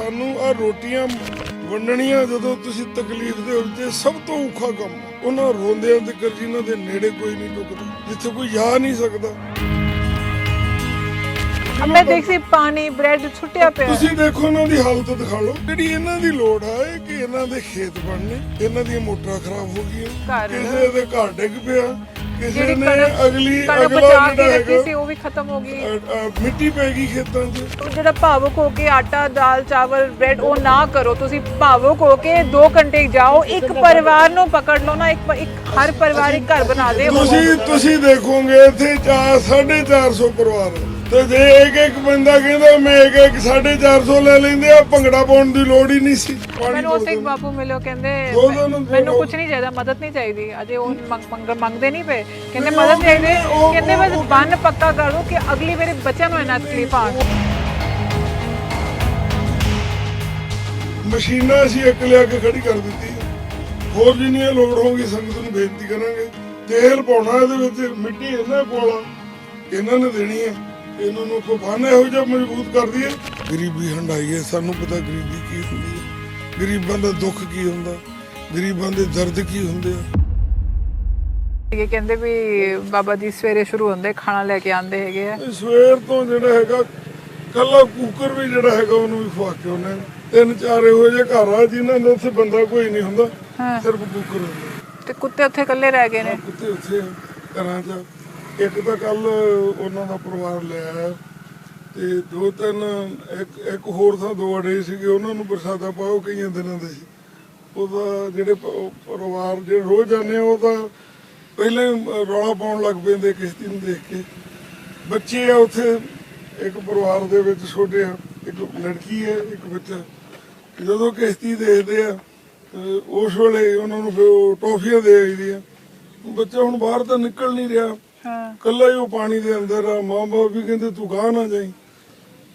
ਸਾਨੂੰ ਆ ਰੋਟੀਆਂ ਵੰਡਣੀਆਂ ਜਦੋਂ ਤੁਸੀਂ ਤਕਲੀਫ ਦੇ ਉੱਤੇ ਸਭ ਤੋਂ ਔਖਾ ਕੰਮ। ਉਹਨਾਂ ਰੋਂਦਿਆਂ ਤੇ ਜਿਨ੍ਹਾਂ ਦੇ ਨੇੜੇ ਕੋਈ ਨਹੀਂ ਟੁਕਦਾ ਜਿੱਥੇ ਕੋਈ ਜਾ ਨਹੀਂ ਸਕਦਾ। ਮੈਂ ਦੇਖ ਸੀ ਪਾਣੀ ਬ੍ਰੈਡ ਛੁੱਟਿਆ ਪਿਆ। ਤੁਸੀਂ ਦੇਖੋ ਇਹਨਾਂ ਦੀ ਹਾਲਤ ਦਿਖਾ ਲਓ। ਜਿਹੜੀ ਇਹਨਾਂ ਦੀ ਲੋੜ ਆ ਇਹ ਕਿ ਇਹਨਾਂ ਦੇ ਖੇਤ ਬਣਨੇ ਇਹਨਾਂ ਦੀਆਂ ਮੋਟਰਾਂ ਖਰਾਬ ਹੋ ਗਈਆਂ ਕਿਸੇ ਦੇ ਘਰ ਡਿੱਗ ਪਿਆ ਕਿਸੇ ਜਿਹੜੀ ਨੇ ਕਣਕ ਅਗਲੀ ਕਣਕ ਅਗਲਾ ਬਚਾ ਕੇ ਜਿਹੜਾ ਰੱਖੀ ਹੈਗਾ ਸੀ ਉਹ ਵੀ ਖਤਮ ਹੋ ਗਈ। ਅ, ਅ, ਮਿੱਟੀ ਪੈ ਗਈ ਖੇਤਾਂ 'ਚ। ਉਹ ਜਿਹੜਾ ਭਾਵੁਕ ਹੋ ਕੇ ਆਟਾ ਦਾਲ ਚਾਵਲ ਬ੍ਰੈਡ ਉਹ ਨਾ ਕਰੋ। ਤੁਸੀਂ ਭਾਵੁਕ ਹੋ ਕੇ 2 ਘੰਟੇ ਜਾਓ। ਇੱਕ ਪਰਿਵਾਰ ਨੂੰ ਪਕੜ ਲਓ ਨਾ ਇੱਕ ਇੱਕ ਹਰ ਪਰਿਵਾਰ ਇੱਕ ਘਰ ਬਣਾ ਦੇ। ਤੁਸੀਂ ਤੁਸੀਂ ਦੇਖੋਗੇ ਇੱਥੇ 4 450 ਪਰਿਵਾਰ। ਤੇ ਜੇ ਇੱਕ ਇੱਕ ਬੰਦਾ ਕਹਿੰਦਾ ਮੈਂ ਇੱਕ ਇੱਕ 450 ਲੈ ਲੈਂਦੇ ਆ ਭੰਗੜਾ ਪਾਉਣ ਦੀ ਲੋੜ ਹੀ ਨਹੀਂ ਸੀ। ਪਾਣੀ ਮੈਨੂੰ ਉੱਥੇ ਇੱਕ ਬਾਪੂ ਮਿਲਿਓ ਕਹਿੰਦੇ ਦੋ ਦਿਨ ਮੈਂ- ਮੈਨੂੰ ਕੁਝ ਨਹੀਂ ਚਾਹੀਦਾ ਮਦਦ ਨਹੀਂ ਚਾਹੀਦੀ। ਅਜੇ ਉਹ ਮੰਗ- ਮੰਗ- ਮੰਗਦੇ ਨਹੀਂ ਪਏ। ਕਹਿੰਦੇ ਮਦਦ ਚਾਹੀਦੀ। ਉਹ- ਕਹਿੰਦੇ ਬਸ ਬੰਨ ਪੱਕਾ ਕਰ ਦੋ ਕਿ ਅਗਲੀ ਵਾਰੀ ਬੱਚਿਆਂ ਨੂੰ ਇਹਨਾਂ ਤਕਲੀਫ ਆਣ ਮਸ਼ੀਨਾਂ ਅਸੀਂ ਇੱਕ ਲਿਆ ਕੇ ਖੜੀ ਕਰ ਦਿੱਤੀ। ਹੋਰ ਜਿੰਨੀਆਂ ਲੋੜ ਹੋਗੀ ਸੰਗਤ ਨੂੰ ਬੇਨਤੀ ਕਰਾਂਗੇ। ਤੇਲ ਪਾਉਣਾ ਇਹਦੇ ਵਿੱਚ ਮਿੱਟੀ ਇਹਨਾਂ ਕੋਲ ਇਹਨਾਂ ਨੇ ਦੇਣੀ ਹੈ। ਇਹਨਾਂ ਨੂੰ ਕੋਈ ਬਹਾਨਾ ਇਹੋ ਜਿਹਾ ਮਜ਼ਬੂਤ ਕਰ ਦਈਏ ਗਰੀਬੀ ਹੰਡਾਈ ਹੈ ਸਾਨੂੰ ਪਤਾ ਗਰੀਬੀ ਕੀ ਹੁੰਦੀ ਹੈ। ਗਰੀਬਾਂ ਦਾ ਦੁੱਖ ਕੀ ਹੁੰਦਾ? ਗਰੀਬਾਂ ਦੇ ਦਰਦ ਕੀ ਹੁੰਦੇ ਆ? ਇਹ ਕਹਿੰਦੇ ਵੀ ਬਾਬਾ ਜੀ ਸਵੇਰੇ ਸ਼ੁਰੂ ਹੁੰਦੇ ਖਾਣਾ ਲੈ ਕੇ ਆਂਦੇ ਹੈਗੇ ਆ। ਸਵੇਰ ਤੋਂ ਜਿਹੜਾ ਹੈਗਾ ਕੱਲਾ ਕੁੱਕਰ ਵੀ ਜਿਹੜਾ ਹੈਗਾ ਉਹਨੂੰ ਵੀ ਖਵਾ ਕੇ ਉਹਨੇ ਤਿੰਨ ਚਾਰ ਇਹੋ ਜਿਹੇ ਘਰ ਆ ਜਿਨ੍ਹਾਂ ਦੇ ਉੱਥੇ ਬੰਦਾ ਕੋਈ ਨਹੀਂ ਹੁੰਦਾ ਹਾਂ। ਸਿਰਫ ਕੁੱਕਰ ਹੁੰਦਾ। ਤੇ ਕੁੱਤੇ ਉੱਥੇ ਇਕੱਲੇ ਰਹਿ ਗਏ ਨੇ। ਕੁੱਤੇ ਉੱਥੇ ਘਰਾਂ 'ਚ ਇੱਕ ਤਾਂ ਕੱਲ ਉਹਨਾਂ ਦਾ ਪਰਿਵਾਰ ਲੈ ਆਇਆ ਤੇ ਦੋ ਤਿੰਨ, ਇੱਕ ਇੱਕ ਹੋਰ ਥਾਂ ਦੋ ਅੜੇ ਸੀਗੇ, ਉਹਨਾਂ ਨੂੰ ਪ੍ਰਸਾਦਾ ਪਾਓ, ਕਈਆਂ ਦਿਨਾਂ ਦੇ ਸੀ। ਉਹਦਾ ਜਿਹੜੇ ਪ- ਪਰਿਵਾਰ ਜਿਹੜੇ ਰੋਜ਼ ਜਾਂਦੇ ਆ, ਉਹ ਤਾਂ ਪਹਿਲਾਂ ਹੀ ਰੌਲਾ ਪਾਉਣ ਲੱਗ ਪੈਂਦੇ ਕਿਸ਼ਤੀ ਨੂੰ ਦੇਖ ਕੇ। ਬੱਚੇ ਆ ਉੱਥੇ, ਇੱਕ ਪਰਿਵਾਰ ਦੇ ਵਿੱਚ ਛੋਟੇ ਆ, ਇੱਕ ਲੜਕੀ ਹੈ, ਇੱਕ ਬੱਚਾ। ਜਦੋਂ ਕਿਸ਼ਤੀ ਦੇਖਦੇ ਆ ਤੇ ਉਸ ਵੇਲੇ ਉਹਨਾਂ ਨੂੰ ਫਿਰ ਉਹ ਟੌਫੀਆਂ ਦੇ ਆਈਦੀਆਂ। ਬੱਚਾ ਹੁਣ ਬਾਹਰ ਤਾਂ ਨਿਕਲ ਨਹੀਂ ਰਿਹਾ। ਹਾਂ ਕੱਲਾ ਹੀ ਉਹ ਪਾਣੀ ਦੇ ਅੰਦਰ ਆ ਮਾਂ-ਬਾਪ ਵੀ ਕਹਿੰਦੇ ਤੂੰ ਗਾਹ ਨਾ ਜਾਈ।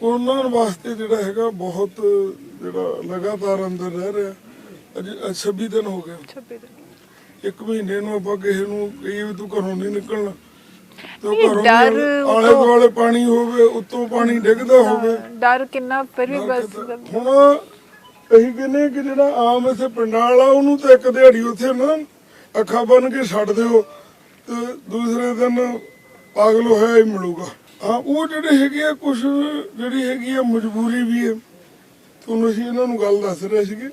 ਉਹਨਾਂ ਵਾਸਤੇ ਜਿਹੜਾ ਹੈਗਾ ਬਹੁਤ ਜਿਹੜਾ ਲਗਾਤਾਰ ਅੰਦਰ ਰਹਿ ਰਿਹਾ। ਅੱਜ ਅੱਜ 26 ਦਿਨ ਹੋ ਗਏ। 26 ਦਿਨ। ਇੱਕ ਮਹੀਨੇ ਨੂੰ ਆਪਾਂ ਕਿਸੇ ਨੂੰ ਕਹੀਏ ਵੀ ਤੂੰ ਘਰੋਂ ਨਹੀਂ ਨਿਕਲਣਾ। ਤੇ ਘਰੋਂ ਡਰ ਆਲੇ ਦੁਆਲੇ ਪਾਣੀ ਹੋਵੇ ਉੱਤੋਂ ਪਾਣੀ ਡਿੱਗਦਾ ਹੋਵੇ। ਡਰ ਕਿੰਨਾ ਫਿਰ ਵੀ ਬਸ ਹੁਣ ਅਸੀਂ ਕਹਿੰਦੇ ਕਿ ਜਿਹੜਾ ਆਮ ਇੱਥੇ ਪਿੰਡਾਂ ਵਾਲਾ ਉਹਨੂੰ ਤਾਂ ਇੱਕ ਦਿਹਾੜੀ ਉੱਥੇ ਨਾ ਅੱਖਾਂ ਬੰਨ ਕੇ ਛੱਡ ਦਿਓ। ਤੇ ਦੂਸਰੇ ਦਿਨ ਪਾਗਲ ਹੋਇਆ ਹੀ ਮਿਲੂਗਾ। ਹਾਂ ਉਹ ਜਿਹੜੇ ਹੈਗੇ ਆ ਕੁਝ ਜਿਹੜੀ ਹੈਗੀ ਆ ਮਜਬੂਰੀ ਵੀ ਹੈ। ਤੁਹਾਨੂੰ ਅਸੀਂ ਇਹਨਾਂ ਨੂੰ ਗੱਲ ਦੱਸ ਰਹੇ ਸੀਗੇ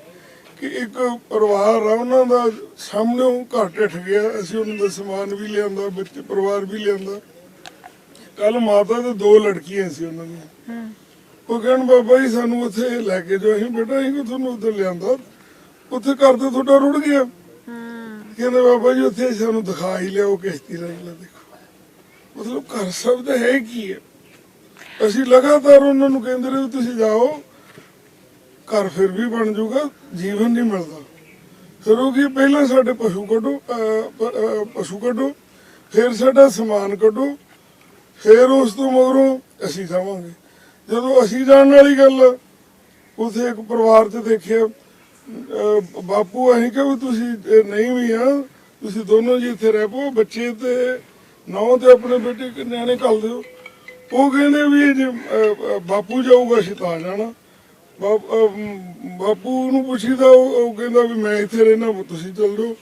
ਕਿ ਇੱਕ ਪਰਿਵਾਰ ਆ ਉਹਨਾਂ ਦਾ ਸਾਹਮਣੇ ਘਰ ਟੱਟ ਗਿਆ। ਅਸੀਂ ਉਹਨਾਂ ਦਾ ਸਮਾਨ ਵੀ ਲਿਆਂਦਾ ਬੱਚੇ ਪਰਿਵਾਰ ਵੀ ਲਿਆਂਦਾ। ਕੱਲ ਮਾਤਾ ਤੇ ਦੋ ਲੜਕੀਆਂ ਸੀ ਉਹਨਾਂ ਦੀਆਂ। ਉਹ ਕਹਿਣ ਬਾਬਾ ਜੀ ਸਾਨੂੰ ਉੱਥੇ ਲੈ ਕੇ ਜਾਓ। ਅਸੀਂ ਬੇਟਾ ਅਸੀਂ ਤੁਹਾਨੂੰ ਉੱਧਰ ਲਿਆਂਦਾ? ਉੱਥੇ ਘਰ ਤੇ ਤੁਹਾਡਾ ਰੁੜ ਗਿਆ। ਕਹਿੰਦੇ ਬਾਬਾ ਜੀ, ਉੱਥੇ ਸਾਨੂੰ ਦਿਖਾ ਹੀ ਲਿਆਓ, ਕਿਸ਼ਤੀ ਰਾਹੀਂ ਲੈ ਦੇਖੋ। ਮਤਲਬ ਘਰ ਸਭ ਸ਼ਬਦ ਹੈ ਕੀ ਹੈ? ਅਸੀਂ ਲਗਾਤਾਰ ਉਹਨਾਂ ਨੂੰ ਕਹਿੰਦੇ ਰਹੇ, ਤੁਸੀਂ ਜਾਓ, ਘਰ ਫਿਰ ਵੀ ਬਣ ਜਾਊਗਾ, ਜੀਵਨ ਨਹੀਂ ਮਿਲਦਾ। ਫਿਰ ਉਹ ਕੀ, ਪਹਿਲਾਂ ਸਾਡੇ ਪਸ਼ੂ ਕੱਢੋ ਪਸ਼ੂ ਕੱਢੋ, ਫਿਰ ਸਾਡਾ ਸਮਾਨ ਕੱਢੋ, ਫਿਰ ਉਸ ਤੋਂ ਮਗਰੋਂ ਅਸੀਂ ਜਾਵਾਂਗੇ। ਜਦੋਂ ਅਸੀਂ ਜਾਣ ਵਾਲੀ ਗੱਲ, ਉਥੇ ਇੱਕ ਪਰਿਵਾਰ 'ਚ ਦੇਖਿਆ ਬਾਪੂ, ਅਸੀਂ ਕਿਹਾ ਵੀ ਤੁਸੀਂ ਨਹੀਂ ਵੀ ਆ, ਤੁਸੀਂ ਦੋਨੋਂ ਜੀ ਇੱਥੇ ਰਹਿ ਪਓ, ਬੱਚੇ ਤੇ ਨੌ ਤੇ ਆਪਣੇ ਬੇਟੇ ਨਿਆਣੇ ਘੱਲ ਦਿਓ। ਉਹ ਕਹਿੰਦੇ ਵੀ ਜੇ ਬਾਪੂ ਜਾਊਗਾ ਸ਼ਿਤਾ ਜਾਣਾ। ਬਾਪੂ ਨੂੰ ਪੁੱਛੀਦਾ, ਉਹ ਉਹ ਕਹਿੰਦਾ ਵੀ ਮੈਂ ਇੱਥੇ ਰਹਿਣਾ ਤੁਸੀਂ ਚੱਲ ਜਾਓ।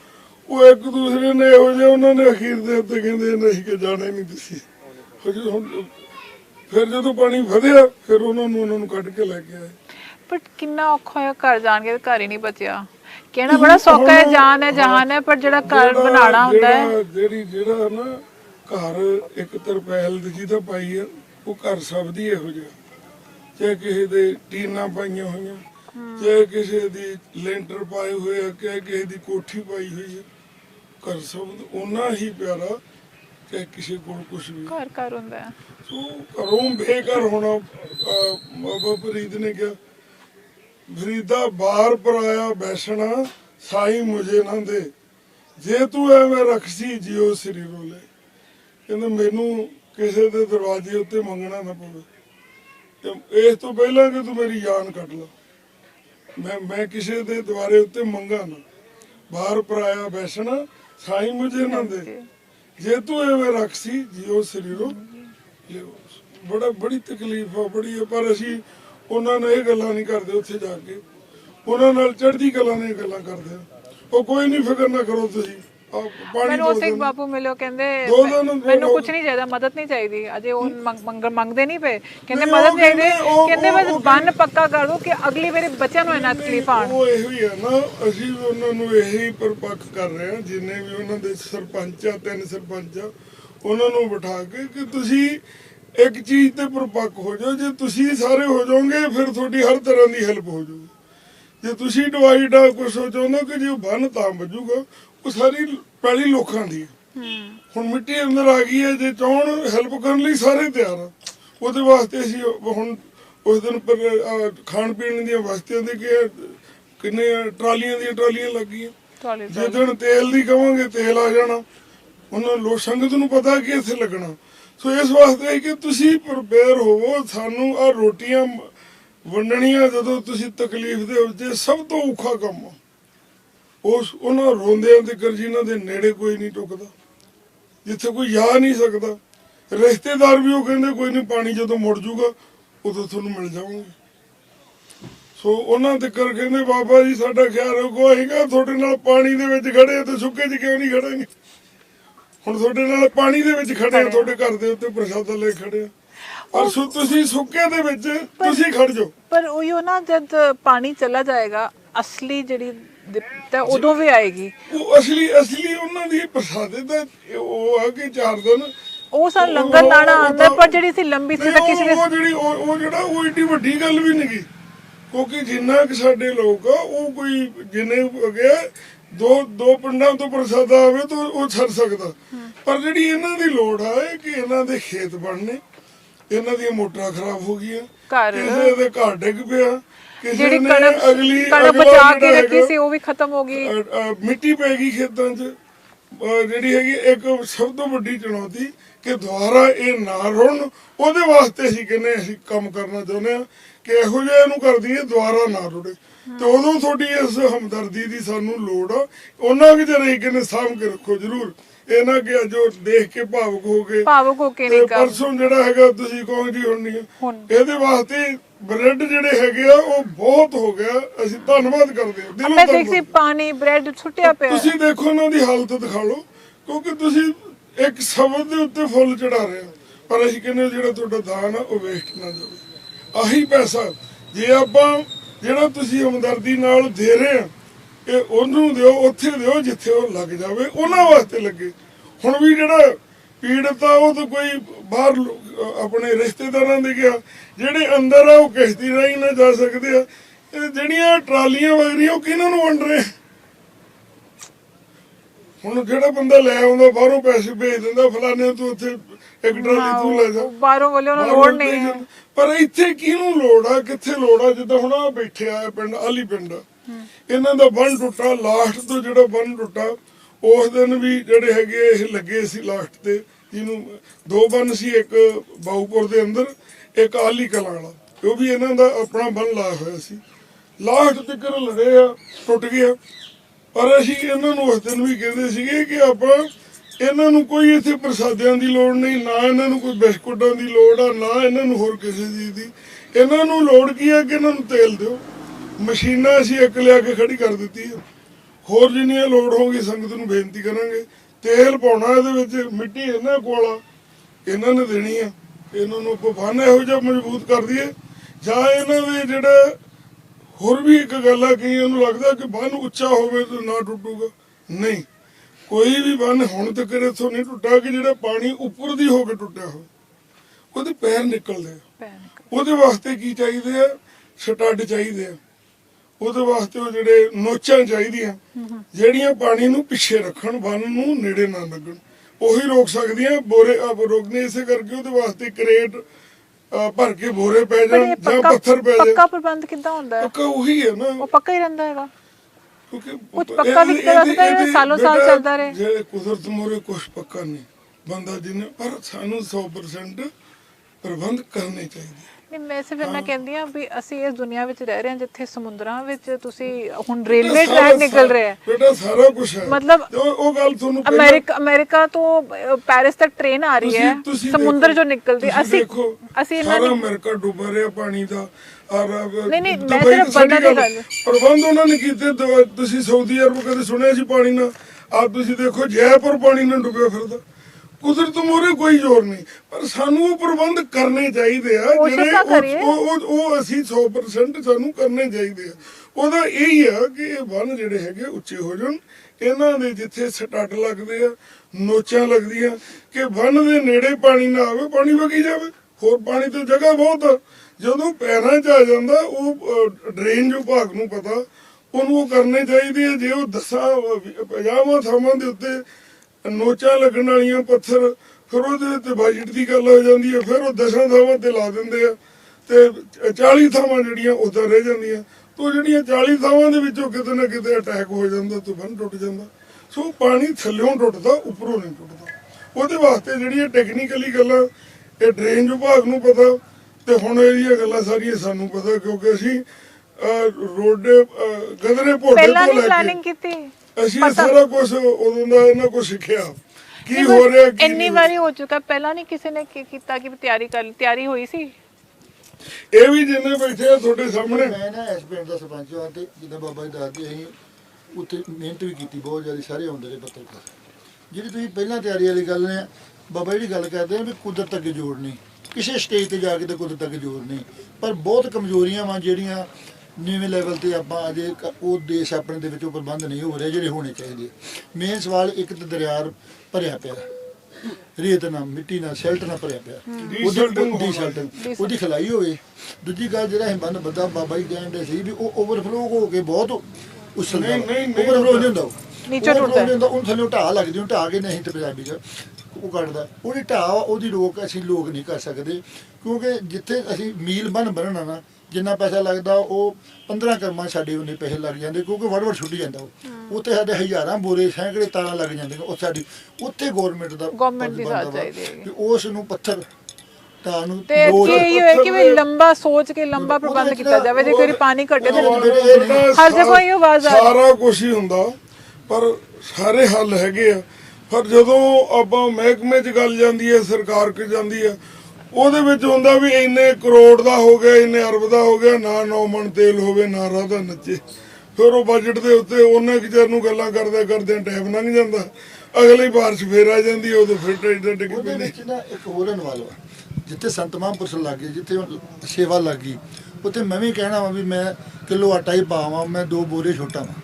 ਉਹ ਇੱਕ ਦੂਸਰੇ ਨੇ ਇਹੋ ਜਿਹਾ, ਉਹਨਾਂ ਨੇ ਅਖੀਰ ਦੇ ਉੱਤੇ ਕਹਿੰਦੇ ਨਹੀਂ ਕਿ ਜਾਣਾ ਹੀ ਨਹੀਂ ਤੁਸੀਂ। ਫਿਰ ਜਦੋਂ ਪਾਣੀ ਵਧਿਆ, ਫਿਰ ਉਹਨਾਂ ਨੂੰ ਉਹਨਾਂ ਨੂੰ ਕੱਢ ਕੇ ਲੈ ਕੇ ਆਏ। ਪਰ ਕਿੰਨਾ ਔਖਾ ਹੈ ਘਰ ਜਾਣ ਕੇ ਘਰ ਹੀ ਨਹੀਂ ਬਚਿਆ। ਕਹਿਣਾ ਬੜਾ ਸੌਖਾ ਹੈ ਜਾਨ ਹੈ ਜਹਾਨ ਹੈ ਪਰ ਜਿਹੜਾ ਘਰ ਬਣਾਉਣਾ ਹੁੰਦਾ ਹੈ। ਜਿਹੜਾ- ਜਿਹੜੀ ਨਾ ਘਰ ਇੱਕ ਤਰਪੈਲ ਦੀ ਜਿਹਦਾ ਪਾਈ ਆ ਉਹ ਘਰ ਸਭ ਦੀ ਇਹੋ ਜਿਹਾ। ਚਾਹੇ ਕਿਸੇ ਦੇ ਟੀਨਾਂ ਪਾਈਆਂ ਹੋਈਆਂ ਚਾਹੇ ਕਿਸੇ ਦੀ ਲੈਂਟਰ ਪਾਏ ਹੋਏ ਆ ਚਾਹੇ ਕਿਸੇ ਦੀ ਕੋਠੀ ਪਾਈ ਹੋਈ ਹੈ ਘਰ ਸਭ ਉਹਨਾਂ ਹੀ ਪਿਆਰਾ ਚਾਹੇ ਕਿਸੇ ਕੋਲ ਕੁਝ ਵੀ। ਘਰ ਘਰ ਹੁੰਦਾ ਹੈ। ਸੋ ਘਰੋਂ ਬੇਘਰ ਹੋਣਾ ਬਾਬਾ ਫਰੀਦ ਨੇ ਕਿਹਾ ਫਰੀਦਾ ਬਾਹਰ ਪਰਾਇਆ ਬੈਸਣਾ, ਸਾਈ ਮੁਝੇ ਨਾ ਦੇ। ਜੇ ਤੂੰ ਐਵੇਂ ਰਖਸੀ, ਜਿਉ ਸ੍ਰੀ ਰੋਲੇ। ਕਹਿੰਦਾ, ਮੈਨੂੰ ਕਿਸੇ ਦੇ ਦਰਵਾਜ਼ੇ ਉੱਤੇ ਮੰਗਣਾ ਨਾ ਪਵੇ। ਇਸ ਤੋਂ ਪਹਿਲਾਂ ਕਿ ਤੂੰ ਮੇਰੀ ਜਾਨ ਕੱਢ ਲਾ। ਮੈਂ ਮੈਂ ਕਿਸੇ ਦੇ ਦੁਆਰੇ ਉੱਤੇ ਮੰਗਾ ਨਾ। ਬਾਹਰ ਪਰਾਇਆ ਬੈਸਣਾ, ਸਾਈ ਮੁਝੇ ਨਾ ਦੇ। ਜੇ ਤੂੰ ਐਵੇਂ ਰਖਸੀ, ਜਿਉ ਸਰੀਰੋ ਲਿਓ ਬੜਾ, ਬੜੀ ਤਕਲੀਫ ਆ, ਬੜੀ ਪਰ ਅਸੀਂ ਉਹਨਾਂ ਨਾਲ ਇਹ ਗੱਲਾਂ ਨਹੀਂ ਕਰਦੇ ਉੱਥੇ ਜਾ ਕੇ। ਉਹਨਾਂ ਨਾਲ ਚੜ੍ਹਦੀ ਕਲਾ ਦੀਆਂ ਗੱਲਾਂ ਕਰਦੇ ਆ। ਉਹ ਕੋਈ ਨਹੀਂ ਫਿਕਰ ਨਾ ਕਰੋ ਤੁਸੀਂ। ਆਹ ਪਾਣੀ ਮੈਨੂੰ ਦੋ ਉੱਥੇ ਇੱਕ ਦਿਨ- ਬਾਪੂ ਮਿਲਿਓ ਕਹਿੰਦੇ ਦੋ ਮੈਂ- ਦਿਨ ਮੈਨੂੰ ਕੁਝ ਨਹੀਂ ਚਾਹੀਦਾ ਮਦਦ ਨਹੀਂ ਚਾਹੀਦੀ। ਅਜੇ ਉਹ ਮੰਗ- ਮੰਗ- ਮੰਗਦੇ ਨਹੀਂ ਪਏ। ਕਹਿੰਦੇ ਨਹੀਂ, ਮਦਦ ਚਾਹੀਦੀ। ਕਹਿੰਦੇ- ਉਹ- ਕਹਿੰਦੇ ਉਹ- ਬਸ ਬੰਨ ਪੱਕਾ ਕਰ ਦੋ ਕਿ ਅਗਲੀ ਵਾਰੀ ਬੱਚਿਆਂ ਨੂੰ ਇਹਨਾਂ ਤਕਲੀਫ ਆਣ ਉਹ ਇਹੋ ਹੀ ਹੈ ਨਾ ਅਸੀਂ ਵੀ ਉਹਨਾਂ ਨੂੰ ਇਹੀ ਪਰਪੱਖ ਕਰ ਰਹੇ ਹਾਂ ਜਿੰਨੇ ਵੀ ਉਹਨਾਂ ਦੇ ਸਰਪੰਚ ਆ ਤਿੰਨ ਸਰਪੰਚ ਆ ਉਹਨਾਂ ਨੂੰ ਬਿਠਾ ਕੇ ਕਿ ਤੁਸੀਂ ਇੱਕ ਚੀਜ਼ ਤੇ ਪਰਪੱਕ ਹੋ ਜਾਓ ਜੇ ਤੁਸੀਂ ਸਾਰੇ ਹੋ ਜਾਓਗੇ ਫਿਰ ਤੁਹਾਡੀ ਹਰ ਤਰ੍ਹਾਂ ਦੀ ਹੈਲਪ ਹੋ ਜਾਊਗੀ। ਜੇ ਤੁਸੀਂ ਡਿਵਾਈਡ ਆ ਕੁਝ ਸੋਚੋ ਨਾ ਕਿ ਜੇ ਬੰਨ ਤਾਂ ਵੱਜੂਗਾ ਉਹ ਸਾਰੀ ਪਹਿਲੀ ਲੋਕਾਂ ਦੀ ਹੁਣ ਮਿੱਟੀ ਅੰਦਰ ਆ ਗਈ ਹੈ ਜੇ ਚਾਹਣ ਹੈਲਪ ਕਰਨ ਲਈ ਸਾਰੇ ਤਿਆਰ ਆ। ਉਹਦੇ ਵਾਸਤੇ ਅਸੀਂ ਹੁਣ ਉਸ ਦਿਨ ਖਾਣ ਪੀਣ ਦੀਆਂ ਵਸਤੂਆਂ ਦੇ ਕਿ ਕਿੰਨੇ ਟਰਾਲੀਆਂ ਦੀਆਂ ਟਰਾਲੀਆਂ ਲੱਗੀਆਂ। ਟਰਾਲੀ ਜੇ ਦਿਨ ਤੇਲ ਦੀ ਕਵਾਂਗੇ ਤੇਲ ਆ ਜਾਣਾ। ਉਹਨਾਂ ਲੋ ਸੰਗਤ ਨੂੰ ਪਤਾ ਕਿ ਇੱਥੇ ਲੱਗਣਾ। ਸੋ ਇਸ ਵਾਸਤੇ ਕਿ ਤੁਸੀਂ ਪ੍ਰਪੇਅਰ ਹੋਵੋ। ਸਾਨੂੰ ਆ ਰੋਟੀਆਂ ਵੰਡਣੀਆਂ ਜਦੋਂ ਤੁਸੀਂ ਤਕਲੀਫ ਦੇ ਵਿੱਚ ਸਭ ਤੋਂ ਔਖਾ ਕੰਮ ਉਸ, ਉਹਨਾਂ ਰੋਂਦਿਆਂ ਤੇ ਕਰ ਜਿਨ੍ਹਾਂ ਦੇ ਨੇੜੇ ਕੋਈ ਨਹੀਂ ਟੁਕਦਾ। ਜਿੱਥੇ ਕੋਈ ਜਾ ਨਹੀਂ ਸਕਦਾ। ਰਿਸ਼ਤੇਦਾਰ ਵੀ ਉਹ ਕਹਿੰਦੇ ਕੋਈ ਨਹੀਂ, ਪਾਣੀ ਜਦੋਂ ਮੁੜ ਜੂਗਾ, ਉਦੋਂ ਤੁਹਾਨੂੰ ਮਿਲ ਜਾਵਾਂਗੇ। ਸੋ ਉਹਨਾਂ ਤੇ ਕਰ ਕਹਿੰਦੇ, ਬਾਬਾ ਜੀ, ਸਾਡਾ ਖਿਆਲ ਰੱਖੋ ਹੈਗਾ ਤੁਹਾਡੇ ਨਾਲ ਪਾਣੀ ਦੇ ਵਿੱਚ ਖੜੇ ਤੇ ਸੁੱਕੇ 'ਚ ਕਿਉਂ ਨਹੀਂ ਖੜਾਂਗੇ ਹੁਣ ਤੁਹਾਡੇ ਨਾਲ ਪਾਣੀ ਦੇ ਵਿੱਚ ਖੜੇ ਆ ਤੁਹਾਡੇ ਘਰ ਦੇ ਉੱਤੇ ਪ੍ਰਸ਼ਾਦਾ ਲੈ ਖੜੇ ਆ। ਪਰ ਸੋ ਤੁਸੀਂ ਸੁੱਕੇ ਦੇ ਵਿੱਚ ਤੁਸੀਂ ਖੜ ਜਾਓ। ਪਰ ਉਹੀਓ ਨਾ ਜਦ ਪਾਣੀ ਚਲਾ ਜਾਏਗਾ ਅਸਲੀ ਜਿਹੜੀ ਦਿੱਕਤ ਹੈ ਉਦੋਂ ਵੀ ਆਏਗੀ। ਉਹ ਅਸਲੀ ਅਸਲੀ ਉਹਨਾਂ ਦੀ ਪ੍ਰਸ਼ਾਦੇ ਦਾ ਉਹ ਆ ਕਿ ਚਾਰ ਦਿਨ ਉਹ ਸਾਨੂੰ ਲੰਗਰ ਲਾਣਾ ਆਉਂਦਾ ਪਰ ਜਿਹੜੀ ਸੀ ਲੰਬੀ ਸੀ ਤਾਂ ਕਿਸੇ ਉਹ- ਨੇ ਉਹ ਜਿਹੜੀ ਉਹ ਉਹ ਜਿਹੜਾ ਉਹ ਏਡੀ ਵੱਡੀ ਗੱਲ ਵੀ ਨਹੀਂ ਕਿਉਂਕਿ ਜਿੰਨਾ ਕਿ ਸਾਡੇ ਲੋਕ ਆ ਉਹ ਕੋਈ ਜਿੰਨੇ ਹੈਗੇ ਆ, ਦੋ ਦੋ ਪਿੰਡਾਂ ਤੋਂ ਪ੍ਰਸਾਦਾ ਆਵੇ ਤਾਂ ਉਹ ਛੱਡ ਸਕਦਾ। ਪਰ ਜਿਹੜੀ ਇਹਨਾਂ ਦੀ ਲੋੜ ਆ ਇਹ ਕਿ ਇਹਨਾਂ ਦੇ ਖੇਤ ਬਣਨੇ ਇਹਨਾਂ ਦੀਆਂ ਮੋਟਰਾਂ ਖਰਾਬ ਹੋ ਗਈਆਂ ਘਰ। ਕਿਸੇ ਦੇ ਘਰ ਡਿੱਗ ਪਿਆ ਜਿਹੜੀ ਕਣਕ ਅਗਲੀ ਕਣਕ ਬਚਾ ਕੇ ਰੱਖੀ ਸੀ ਉਹ ਵੀ ਖਤਮ ਹੋ ਗਈ। ਮਿੱਟੀ ਪੈ ਗਈ ਖੇਤਾਂ 'ਚ। ਜਿਹੜੀ ਹੈਗੀ ਇੱਕ ਸਭ ਤੋਂ ਵੱਡੀ ਚੁਣੌਤੀ ਕਿ ਦੁਬਾਰਾ ਇਹ ਨਾ ਰੁੜਨ ਉਹਦੇ ਵਾਸਤੇ ਅਸੀਂ ਕਹਿੰਦੇ ਅਸੀਂ ਕੰਮ ਕਰਨਾ ਚਾਹੁੰਦੇ ਆ ਕਿ ਇਹੋ ਜਿਹਾ ਇਹਨੂੰ ਕਰ ਦਈਏ ਦੁਬਾਰਾ ਨਾ ਰੁੜੇ। ਤੇ ਉਦੋਂ ਤੁਹਾਡੀ ਇਸ ਹਮਦਰਦੀ ਦੀ ਸਾਨੂੰ ਲੋੜ ਆ। ਉਹਨਾਂ ਕਿ ਜਰੇ ਕਹਿੰਦੇ ਸਾਂਭ ਕੇ ਰੱਖੋ ਜ਼ਰੂਰ। ਇਹ ਨਾ ਕਿ ਉਹ ਦੇਖ ਕੇ ਭਾਵੁਕ ਹੋ ਗਏ। ਭਾਵੁਕ ਹੋ ਕੇ ਨਹੀਂ ਕਰ ਪਰਸੋਂ ਜਿਹੜਾ ਹੈਗਾ ਤੁਸੀਂ ਕਹੋ ਜੀ ਹੁਣ ਨਹੀਂ। ਇਹਦੇ ਵਾਸਤੇ ਬ੍ਰੈਡ ਜਿਹੜੇ ਹੈਗੇ ਆ ਉਹ ਬਹੁਤ ਹੋ ਗਿਆ। ਅਸੀਂ ਧੰਨਵਾਦ ਕਰਦੇ ਹਾਂ। ਦਿਲੋਂ ਮੈਂ ਦੇਖ ਧੰਨਵਾਦ। ਪਾਣੀ ਬ੍ਰੈਡ ਛੁੱਟਿਆ ਪਿਆ। ਤੁਸੀਂ ਦੇਖੋ ਉਹਨਾਂ ਦੀ ਹਾਲਤ ਦਿਖਾ ਲਓ। ਕਿਉਂਕਿ ਤੁਸੀਂ ਇੱਕ ਸ਼ਬਦ ਦੇ ਉੱਤੇ ਫੁੱਲ ਚੜਾ ਰਹੇ ਹੋ। ਪਰ ਅਸੀਂ ਕਹਿੰਦੇ ਜਿਹੜਾ ਤੁਹਾਡਾ ਦਾਨ ਆ ਉਹ ਵੇਸਟ ਨਾ ਜਾਵੇ। ਆਹੀ ਪੈਸਾ। ਜੇ ਆਪਾਂ ਜਿਹੜਾ ਤੁਸੀਂ ਹਮਦਰਦੀ ਨਾਲ ਦੇ ਰਹੇ ਆ, ਇਹ ਉਹਨੂੰ ਦਿਓ, ਉੱਥੇ ਦਿਓ, ਜਿੱਥੇ ਉਹ ਲੱਗ ਜਾਵੇ, ਉਹਨਾਂ ਵਾਸਤੇ ਲੱਗੇ। ਹੁਣ ਵੀ ਜਿਹੜਾ ਪੀੜਤ ਆ, ਉਹ ਤਾਂ ਕੋਈ ਬਾਹਰ ਆਪਣੇ ਰਿਸ਼ਤੇਦਾਰਾਂ ਦੇ ਗਿਆ, ਜਿਹੜੇ ਅੰਦਰ ਆ, ਉਹ ਕਿਸ਼ਤੀ ਰਾਹੀਂ ਨਾ ਜਾ ਸਕਦੇ ਆ। ਇਹ ਜਿਹੜੀਆਂ ਟਰਾਲੀਆਂ ਵਗਰੀਆਂ ਉਹ ਕਿਹਨਾਂ ਨੂੰ ਵੰਡ ਰਹੇ? ਹੁਣ ਜਿਹੜਾ ਬੰਦਾ ਲੈ ਆਉਂਦਾ ਬਾਹਰੋਂ ਪੈਸੇ ਭੇਜ ਦਿੰਦਾ ਫਲਾਣੇ ਤੋਂ ਉੱਥੇ ਇੱਕ ਟਰਾਲੀ ਤੂੰ ਲੈ ਜਾ। ਬਾਹਰੋਂ ਵਾਲੇ ਉਹਨਾਂ ਲੋੜ ਨਹੀਂ ਹੈ। ਪਰ ਇੱਥੇ ਕਿਹਨੂੰ ਲੋੜ ਆ ਕਿੱਥੇ ਲੋੜ ਆ? ਜਿੱਦਾਂ ਹੁਣ ਆ ਬੈਠੇ ਆ ਪਿੰਡ ਆਲੀ ਪਿੰਡ। ਇਹਨਾਂ ਦਾ ਬੰਨ ਟੁੱਟਾ ਲਾਸਟ ਤੋਂ ਜਿਹੜਾ ਬੰਨ ਟੁੱਟਾ ਉਸ ਦਿਨ ਵੀ ਜਿਹੜੇ ਹੈਗੇ ਇਹ ਲੱਗੇ ਸੀ ਲਾਸਟ ਤੇ ਜਿਹਨੂੰ ਦੋ ਬੰਨ ਸੀ ਇੱਕ ਬਾਉਪੁਰ ਦੇ ਅੰਦਰ ਇੱਕ ਆਲੀ ਕਲਾਂ ਵਾਲਾ। ਉਹ ਵੀ ਇਹਨਾਂ ਦਾ ਆਪਣਾ ਬੰਨ ਲਾਇਆ ਹੋਇਆ ਸੀ। ਲਾਸਟ ਤੱਕ ਲੜੇ ਆ ਟੁੱਟ ਗਿਆ ਪਰ ਅਸੀਂ ਇਹਨਾਂ ਨੂੰ ਉਸ ਦਿਨ ਵੀ ਕਹਿੰਦੇ ਸੀਗੇ ਕਿ ਆਪਾਂ ਇਹਨਾਂ ਨੂੰ ਕੋਈ ਇੱਥੇ ਪ੍ਰਸਾਦਿਆਂ ਦੀ ਲੋੜ ਨਹੀਂ, ਨਾ ਇਹਨਾਂ ਨੂੰ ਕੋਈ ਬਿਸਕੁਟਾਂ ਦੀ ਲੋੜ ਆ, ਨਾ ਇਹਨਾਂ ਨੂੰ ਹੋਰ ਕਿਸੇ ਚੀਜ਼ ਦੀ। ਇਹਨਾਂ ਨੂੰ ਲੋੜ ਕੀ ਆ ਕਿ ਇਹਨਾਂ ਨੂੰ ਤੇਲ ਦਿਓ? ਮਸ਼ੀਨਾਂ ਅਸੀਂ ਇੱਕ ਲਿਆ ਕੇ ਖੜੀ ਕਰ ਦਿੱਤੀ ਹੈ ਹੋਰ ਜਿੰਨੀਆਂ ਲੋੜ ਹੋਗੀ ਸੰਗਤ ਨੂੰ ਬੇਨਤੀ ਕਰਾਂਗੇ। ਤੇਲ ਪਾਉਣਾ ਇਹਦੇ ਵਿੱਚ, ਮਿੱਟੀ ਇਹਨਾਂ ਕੋਲ ਇਹਨਾਂ ਨੇ ਦੇਣੀ ਆ। ਇਹਨਾਂ ਨੂੰ ਆਪਾਂ ਬੰਨ ਇਹੋ ਜਿਹਾ ਮਜ਼ਬੂਤ ਕਰ ਦਈਏ। ਜਾਂ ਇਹਨਾਂ ਦੇ ਜਿਹੜਾ ਹੋਰ ਵੀ ਇੱਕ ਗੱਲ ਆ ਕਿ ਉਹਨੂੰ ਲੱਗਦਾ ਕਿ ਬੰਨ ਉੱਚਾ ਹੋਵੇ ਤਾਂ ਨਾ ਟੁੱਟੂਗਾ। ਨਹੀਂ ਕੋਈ ਵੀ ਬੰਨ ਹੁਣ ਤੱਕ ਇੱਥੋਂ ਨਹੀਂ ਟੁੱਟਾ ਕਿ ਜਿਹੜਾ ਪਾਣੀ ਉੱਪਰ ਦੀ ਹੋ ਕੇ ਟੁੱਟਿਆ ਹੋਵੇ। ਉਹਦੇ ਪੈਰ ਨਿਕਲਦੇ ਆ। ਉਹਦੇ ਵਾਸਤੇ ਕੀ ਚਾਹੀਦੇ ਆ? ਸਟੱਡ ਚਾਹੀਦੇ ਆ। ਉਹਦੇ ਵਾਸਤੇ ਉਹ ਜਿਹੜੇ ਨੋਚਾਂ ਚਾਹੀਦੀਆਂ ਜਿਹੜੀਆਂ ਪਾਣੀ ਨੂੰ ਪਿੱਛੇ ਰੱਖਣ ਬੰਨ ਨੂੰ ਨੇੜੇ ਨਾ ਲੱਗਣ। ਉਹੀ ਰੋਕ ਸਕਦੀਆਂ ਬੋਰੇ ਆ ਰੋਕਨੇ ਇਸੇ ਕਰਕੇ ਉਹਦੇ ਵਾਸਤੇ ਕਰੇਟ ਭਰ ਕੇ ਬੋਰੇ ਪੈ ਪਰ ਜਾਣ ਇਹ ਜਾਂ ਪੱਕਾ ਪੱਥਰ ਪੈ ਪੱਕਾ ਜਾਣ ਪ੍ਰਬੰਧ ਕਿੱਦਾਂ ਹੁੰਦਾ ਹੈ? ਪੱਕਾ ਉਹੀ ਹੈ ਨਾ। ਉਹ ਪੱਕਾ ਹੀ ਰਹਿੰਦਾ ਹੈਗਾ। ਕਿਉਂਕਿ ਕੁਛ ਪੱਕਾ ਵੀ ਕਿਤੇ ਰੱਖਦਾ ਹੈ, ਸਾਲੋਂ ਸਾਲ ਬੇਟਾ, ਚੱਲਦਾ ਰਹੇ। ਜੇ ਕੁਦਰਤ ਮੋਰੇ ਕੁਝ ਪੱਕਾ ਨਹੀਂ। ਬੰਦਾ ਜਿਹਨੇ ਪਰ ਸਾਨੂੰ 100% ਪ੍ਰਬੰਧ ਕਰਨੇ ਚਾਹੀਦੇ। ਨਹੀਂ ਮੈਂ ਸਿਰਫ ਇਹਨਾਂ ਕਹਿੰਦੀ ਆ ਵੀ ਅਸੀਂ ਇਸ ਦੁਨੀਆ ਵਿੱਚ ਰਹਿ ਰਹੇ ਹਾਂ ਜਿੱਥੇ ਸਮੁੰਦਰਾਂ ਵਿੱਚ ਤੁਸੀਂ ਹੁਣ ਰੇਲਵੇ ਟਰੈਕ ਨਿਕਲ ਰਿਹਾ ਹੈ। ਬੇਟਾ ਸਾਰਾ ਕੁਝ ਹੈ। ਮਤਲਬ ਉਹ ਗੱਲ ਤੁਹਾਨੂੰ ਅਮਰੀਕਾ ਅਮਰੀਕਾ ਤੋਂ ਪੈਰਿਸ ਤੱਕ ਟ੍ਰੇਨ ਆ ਰਹੀ ਹੈ। ਸਮੁੰਦਰ ਜੋ ਨਿਕਲਦੀ ਅਸੀਂ ਅਸੀਂ ਇਹਨਾਂ ਸਾਰਾ ਨੂੰ ਅਮਰੀਕਾ ਡੁੱਬ ਰਿਹਾ ਪਾਣੀ ਦਾ ਔਰ ਨਹੀਂ, ਨਹੀਂ, ਮੈਂ ਸਿਰਫ ਦੀ ਸਾਡੀ ਬੰਨਾਂ ਦੀ ਗੱਲ-। ਪ੍ਰਬੰਧ ਉਹਨਾਂ ਨੇ ਕੀਤੇ ਤੁਸੀਂ ਸਾਊਦੀ ਅਰਬ ਕਦੇ ਸੁਣਿਆ ਸੀ ਪਾਣੀ ਨਾਲ? ਆਪ ਤੁਸੀਂ ਦੇਖੋ ਜੈਪੁਰ ਪਾਣੀ ਨਾਲ ਡੁੱਬਿਆ ਫਿਰਦਾ। ਕੁਦਰਤ ਮੋਰੇ ਕੋਈ ਜ਼ੋਰ ਨਹੀਂ। ਪਰ ਸਾਨੂੰ ਉਹ ਪ੍ਰਬੰਧ ਕਰਨੇ ਚਾਹੀਦੇ ਆ ਕੋਸ਼ਿਸ਼ ਤਾਂ ਉਹ- ਕਰੀਏ। ਉਹ ਉਹ ਉਹ ਅਸੀਂ 100% ਸਾਨੂੰ ਕਰਨੇ ਚਾਹੀਦੇ ਆ। ਉਹਦਾ ਇਹ ਹੀ ਆ ਕਿ ਇਹ ਬੰਨ ਜਿਹੜੇ ਹੈਗੇ ਉੱਚੇ ਹੋ ਜਾਣ। ਇਹਨਾਂ ਦੇ ਜਿੱਥੇ ਸਟੱਟ ਲੱਗਦੇ ਆ ਨੋਚਾਂ ਲੱਗਦੀਆਂ ਕਿ ਬੰਨ ਦੇ ਨੇੜੇ ਪਾਣੀ ਨਾ ਆਵੇ ਪਾਣੀ ਵਗੀ ਜਾਵੇ। ਹੋਰ ਪਾਣੀ ਤੇ ਜਗ੍ਹਾ ਬਹੁਤ ਆ। ਜਦੋਂ ਪੈਰਾਂ 'ਚ ਆ ਜਾਂਦਾ ਉਹ ਡਰੇਨ ਵਿਭਾਗ ਨੂੰ ਪਤਾ ਉਹਨੂੰ ਉਹ ਕਰਨੇ ਚਾਹੀਦੇ ਆ। ਜੇ ਉਹ ਦਸਾਂ 50 ਥਾਵਾਂ ਦੇ ਉੱਤੇ ਨੋਚਾਂ ਲੱਗਣ ਵਾਲੀਆਂ ਪੱਥਰ ਫਿਰ ਉਹਦੇ ਤੇ ਬਜਟ ਦੀ ਗੱਲ ਹੋ ਜਾਂਦੀ ਹੈ ਫਿਰ ਉਹ ਦਸਾਂ ਥਾਵਾਂ ਤੇ ਲਾ ਦਿੰਦੇ ਆ ਤੇ 40 ਥਾਵਾਂ ਜਿਹੜੀਆਂ ਉਦਾਂ ਰਹਿ ਜਾਂਦੀਆਂ। ਤੋਂ ਜਿਹੜੀਆਂ 40 ਥਾਵਾਂ ਦੇ ਵਿੱਚੋਂ ਕਿਤੇ ਨਾ ਕਿਤੇ ਅਟੈਕ ਹੋ ਜਾਂਦਾ ਤੇ ਬੰਨ ਟੁੱਟ ਜਾਂਦਾ। ਸੋ ਪਾਣੀ ਥੱਲਿਓਂ ਟੁੱਟਦਾ ਉੱਪਰੋਂ ਨਹੀਂ ਟੁੱਟਦਾ। ਉਹਦੇ ਵਾਸਤੇ ਜਿਹੜੀਆਂ ਟੈਕਨੀਕਲੀ ਗੱਲਾਂ ਇਹ ਡਰੇਨ ਵਿਭਾਗ ਨੂੰ ਪਤਾ ਤੇ ਹੁਣ ਇਹਦੀਆਂ ਗੱਲਾਂ ਸਾਰੀਆਂ ਸਾਨੂੰ ਪਤਾ ਕਿਉਂਕਿ ਅਸੀਂ ਰੋਡੇ ਗਦਰੇ ਪਹਿਲਾਂ ਤੋਂ ਨਹੀਂ ਲੈ ਪਲਾਨਿੰਗ ਕੇ ਕੀਤੀ। ਅਸੀਂ ਇਹ ਸਾਰਾ ਕੁਝ ਉਦੋਂ ਦਾ ਇਹਨਾਂ ਕੋਲ ਸਿੱਖਿਆ। ਕੀ ਨਹੀਂ, ਹੋ ਬਸ ਰਿਹਾ ਕੀ ਇੰਨੀ ਨਹੀਂ। ਵਾਰੀ ਹੋ ਚੁੱਕਾ। ਪਹਿਲਾਂ ਨਹੀਂ ਕਿਸੇ ਨੇ ਕੀ ਕੀਤਾ ਕਿ ਤਿਆਰੀ ਕਰ ਤਿਆਰੀ ਹੋਈ ਸੀ? ਇਹ ਵੀ ਜਿੰਨੇ ਬੈਠੇ ਆ ਤੁਹਾਡੇ ਸਾਹਮਣੇ। ਮੈਂ ਨਾ ਇਸ ਪਿੰਡ ਦਾ ਸਰਪੰਚ ਹਾਂ ਤੇ ਜਿੱਦਾਂ ਬਾਬਾ ਜੀ ਦੱਸਦੇ ਅਸੀਂ ਉੱਥੇ ਮਿਹਨਤ ਵੀ ਕੀਤੀ ਬਹੁਤ ਜ਼ਿਆਦਾ ਸਾਰੇ ਆਉਂਦੇ ਨੇ ਪੱਤਰਕਾਰ। ਜਿਹੜੀ ਤੁਸੀਂ ਪਹਿਲਾਂ ਤਿਆਰੀ ਵਾਲੀ ਗੱਲ ਨੇ ਬਾਬਾ ਜਿਹੜੀ ਗੱਲ ਕਰਦੇ ਆ ਵੀ ਕੁਦਰਤ ਅੱਗੇ ਜੋੜ ਨਹੀਂ। ਕਿਸੇ ਸਟੇਜ ਤੇ ਜਾ ਕੇ ਤੇ ਕੁਦਰਤ ਅੱਗੇ ਜੋੜ ਨਹੀਂ। ਪਰ ਬਹੁਤ ਕਮਜ਼ੋਰੀਆਂ ਵਾਂ ਜਿਹੜੀਆਂ ਨੀਵੇਂ ਲੈਵਲ ਤੇ ਆਪਾਂ ਅਜੇ ਉਹ ਦੇਸ਼ ਆਪਣੇ ਦੇ ਵਿੱਚ ਉਹ ਪ੍ਰਬੰਧ ਨਹੀਂ ਹੋ ਰਹੇ ਜਿਹੜੇ ਹੋਣੇ ਚਾਹੀਦੇ। ਮੇਨ ਸਵਾਲ ਇੱਕ ਤਾਂ ਦਰਿਆ ਭਰਿਆ ਪਿਆ। ਰੇਤ ਨਾਲ ਮਿੱਟੀ ਨਾਲ ਸ਼ੈਲਟ ਨਾਲ ਭਰਿਆ ਪਿਆ। ਉਹਦੀ ਸ਼ੈਲਟਿੰਗ ਉਹਦੀ ਖਲਾਈ ਹੋਵੇ। ਦੂਜੀ ਗੱਲ ਜਿਹੜਾ ਅਸੀਂ ਬੰਨ ਬੱਦਾ ਬਾਬਾ ਜੀ ਕਹਿੰਦੇ ਸੀ ਵੀ ਉਹ ਓਵਰਫਲੋ ਹੋ ਕੇ ਬਹੁਤ ਉਛਲਦਾ ਨਹੀਂ, ਨਹੀਂ, ਓਵਰਫਲੋ ਨਹੀਂ ਹੁੰਦਾ। ਉਹ। ਨੀਚੇ ਟੁੱਟਦਾ। ਨਹੀਂ ਹੁੰਦਾ ਉਹ ਥੱਲੇ ਢਾਹ ਲੱਗਦੀ ਉਹ ਢਾਹ ਕੇ ਨਹੀਂ ਤੇ ਪੰਜਾਬੀ ਚ ਉਹ ਕੱਢਦਾ। ਉਹਦੀ ਢਾਹ ਵਾ, ਉਹਦੀ ਰੋਕ ਅਸੀਂ ਲੋਕ ਨਹੀਂ ਕਰ ਸਕਦੇ। ਕਿਉਂਕਿ ਜਿੱਥੇ ਅਸੀਂ ਮੀਲ ਬੰਨ ਬਣਨਾ ਨਾ ਜਿੰਨਾ ਪੈਸਾ ਲੱਗਦਾ ਉਹ 15 ਕਰਮਾਂ ਸਾਡੇ ਉਹਨੇ ਪੈਸੇ ਲੱਗ ਜਾਂਦੇ ਕਿਉਂਕਿ ਵੜ ਵੜ ਛੁੱਟੀ ਜਾਂਦਾ ਉਹ। ਉੱਥੇ ਸਾਡੇ ਹਜ਼ਾਰਾਂ ਬੋਰੇ ਸੈਂਕੜੇ ਤਾਰਾਂ ਲੱਗ ਜਾਂਦੀਆਂ ਉਹ ਸਾਡੀ ਉੱਥੇ ਗਵਰਨਮੈਂਟ ਦਾ Government ਦੀ ਸਾਥ ਚਾਹੀਦੀ ਹੈਗੀ। ਵੀ ਉਸ ਨੂੰ ਪੱਥਰ ਤਾਂ ਨੂੰ ਤੇ ਇਹ ਹੈ ਕਿ ਵੀ ਲੰਬਾ ਸੋਚ ਕੇ ਲੰਬਾ ਪ੍ਰਬੰਧ ਕੀਤਾ ਜਾਵੇ ਜੇ ਕੋਈ ਪਾਣੀ ਘਟੇ ਤੇ ਇਹ ਹਰ ਜਗ੍ਹਾ ਹੀ ਆਵਾਜ਼ ਆ ਸਾਰਾ ਕੁਝ ਹੀ ਹੁੰਦਾ ਪਰ ਸਾਰੇ ਹੱਲ ਹੈਗੇ ਆ। ਪਰ ਜਦੋਂ ਆਪਾਂ ਮਹਿਕਮੇ 'ਚ ਗੱਲ ਜਾਂਦੀ ਹੈ ਸਰਕਾਰ 'ਚ ਜਾਂਦੀ ਹੈ ਉਹਦੇ ਵਿੱਚ ਹੁੰਦਾ ਵੀ ਇੰਨੇ ਕਰੋੜ ਦਾ ਹੋ ਗਿਆ ਇੰਨੇ ਅਰਬ ਦਾ ਹੋ ਗਿਆ ਨਾ ਨੌ ਮਣ ਤੇਲ ਹੋਵੇ ਨਾ ਰਾਧਾ ਨੱਚੇ। ਫਿਰ ਉਹ ਬਜਟ ਦੇ ਉੱਤੇ ਉਹਨੇ ਕਿ ਚਿਰ ਨੂੰ ਗੱਲਾਂ ਕਰਦੇ ਕਰਦੇ ਟਾਈਮ ਲੰਘ ਜਾਂਦਾ। ਅਗਲੀ ਬਾਰਿਸ਼ ਫੇਰ ਆ ਜਾਂਦੀ ਉਦੋਂ ਫਿਰ ਟੈਂਡਰ ਡਿੱਗ ਉਹਦੇ ਪੈਂਦੇ। ਵਿੱਚ ਨਾ ਇੱਕ ਹੋਰ ਇਨਵਾਲਵ ਆ ਜਿੱਥੇ ਸੰਤ ਮਹਾਂਪੁਰਸ਼ ਲੱਗ ਗਏ ਜਿੱਥੇ ਸੇਵਾ ਲੱਗ ਗਈ ਉੱਥੇ ਮੈਂ ਵੀ ਕਹਿਣਾ ਵਾ ਵੀ ਮੈਂ ਕਿਲੋ ਆਟਾ ਹੀ ਪਾਵਾਂ ਮੈਂ ਦੋ ਬੋਰੇ ਛੋਟਾ ਵਾਂ।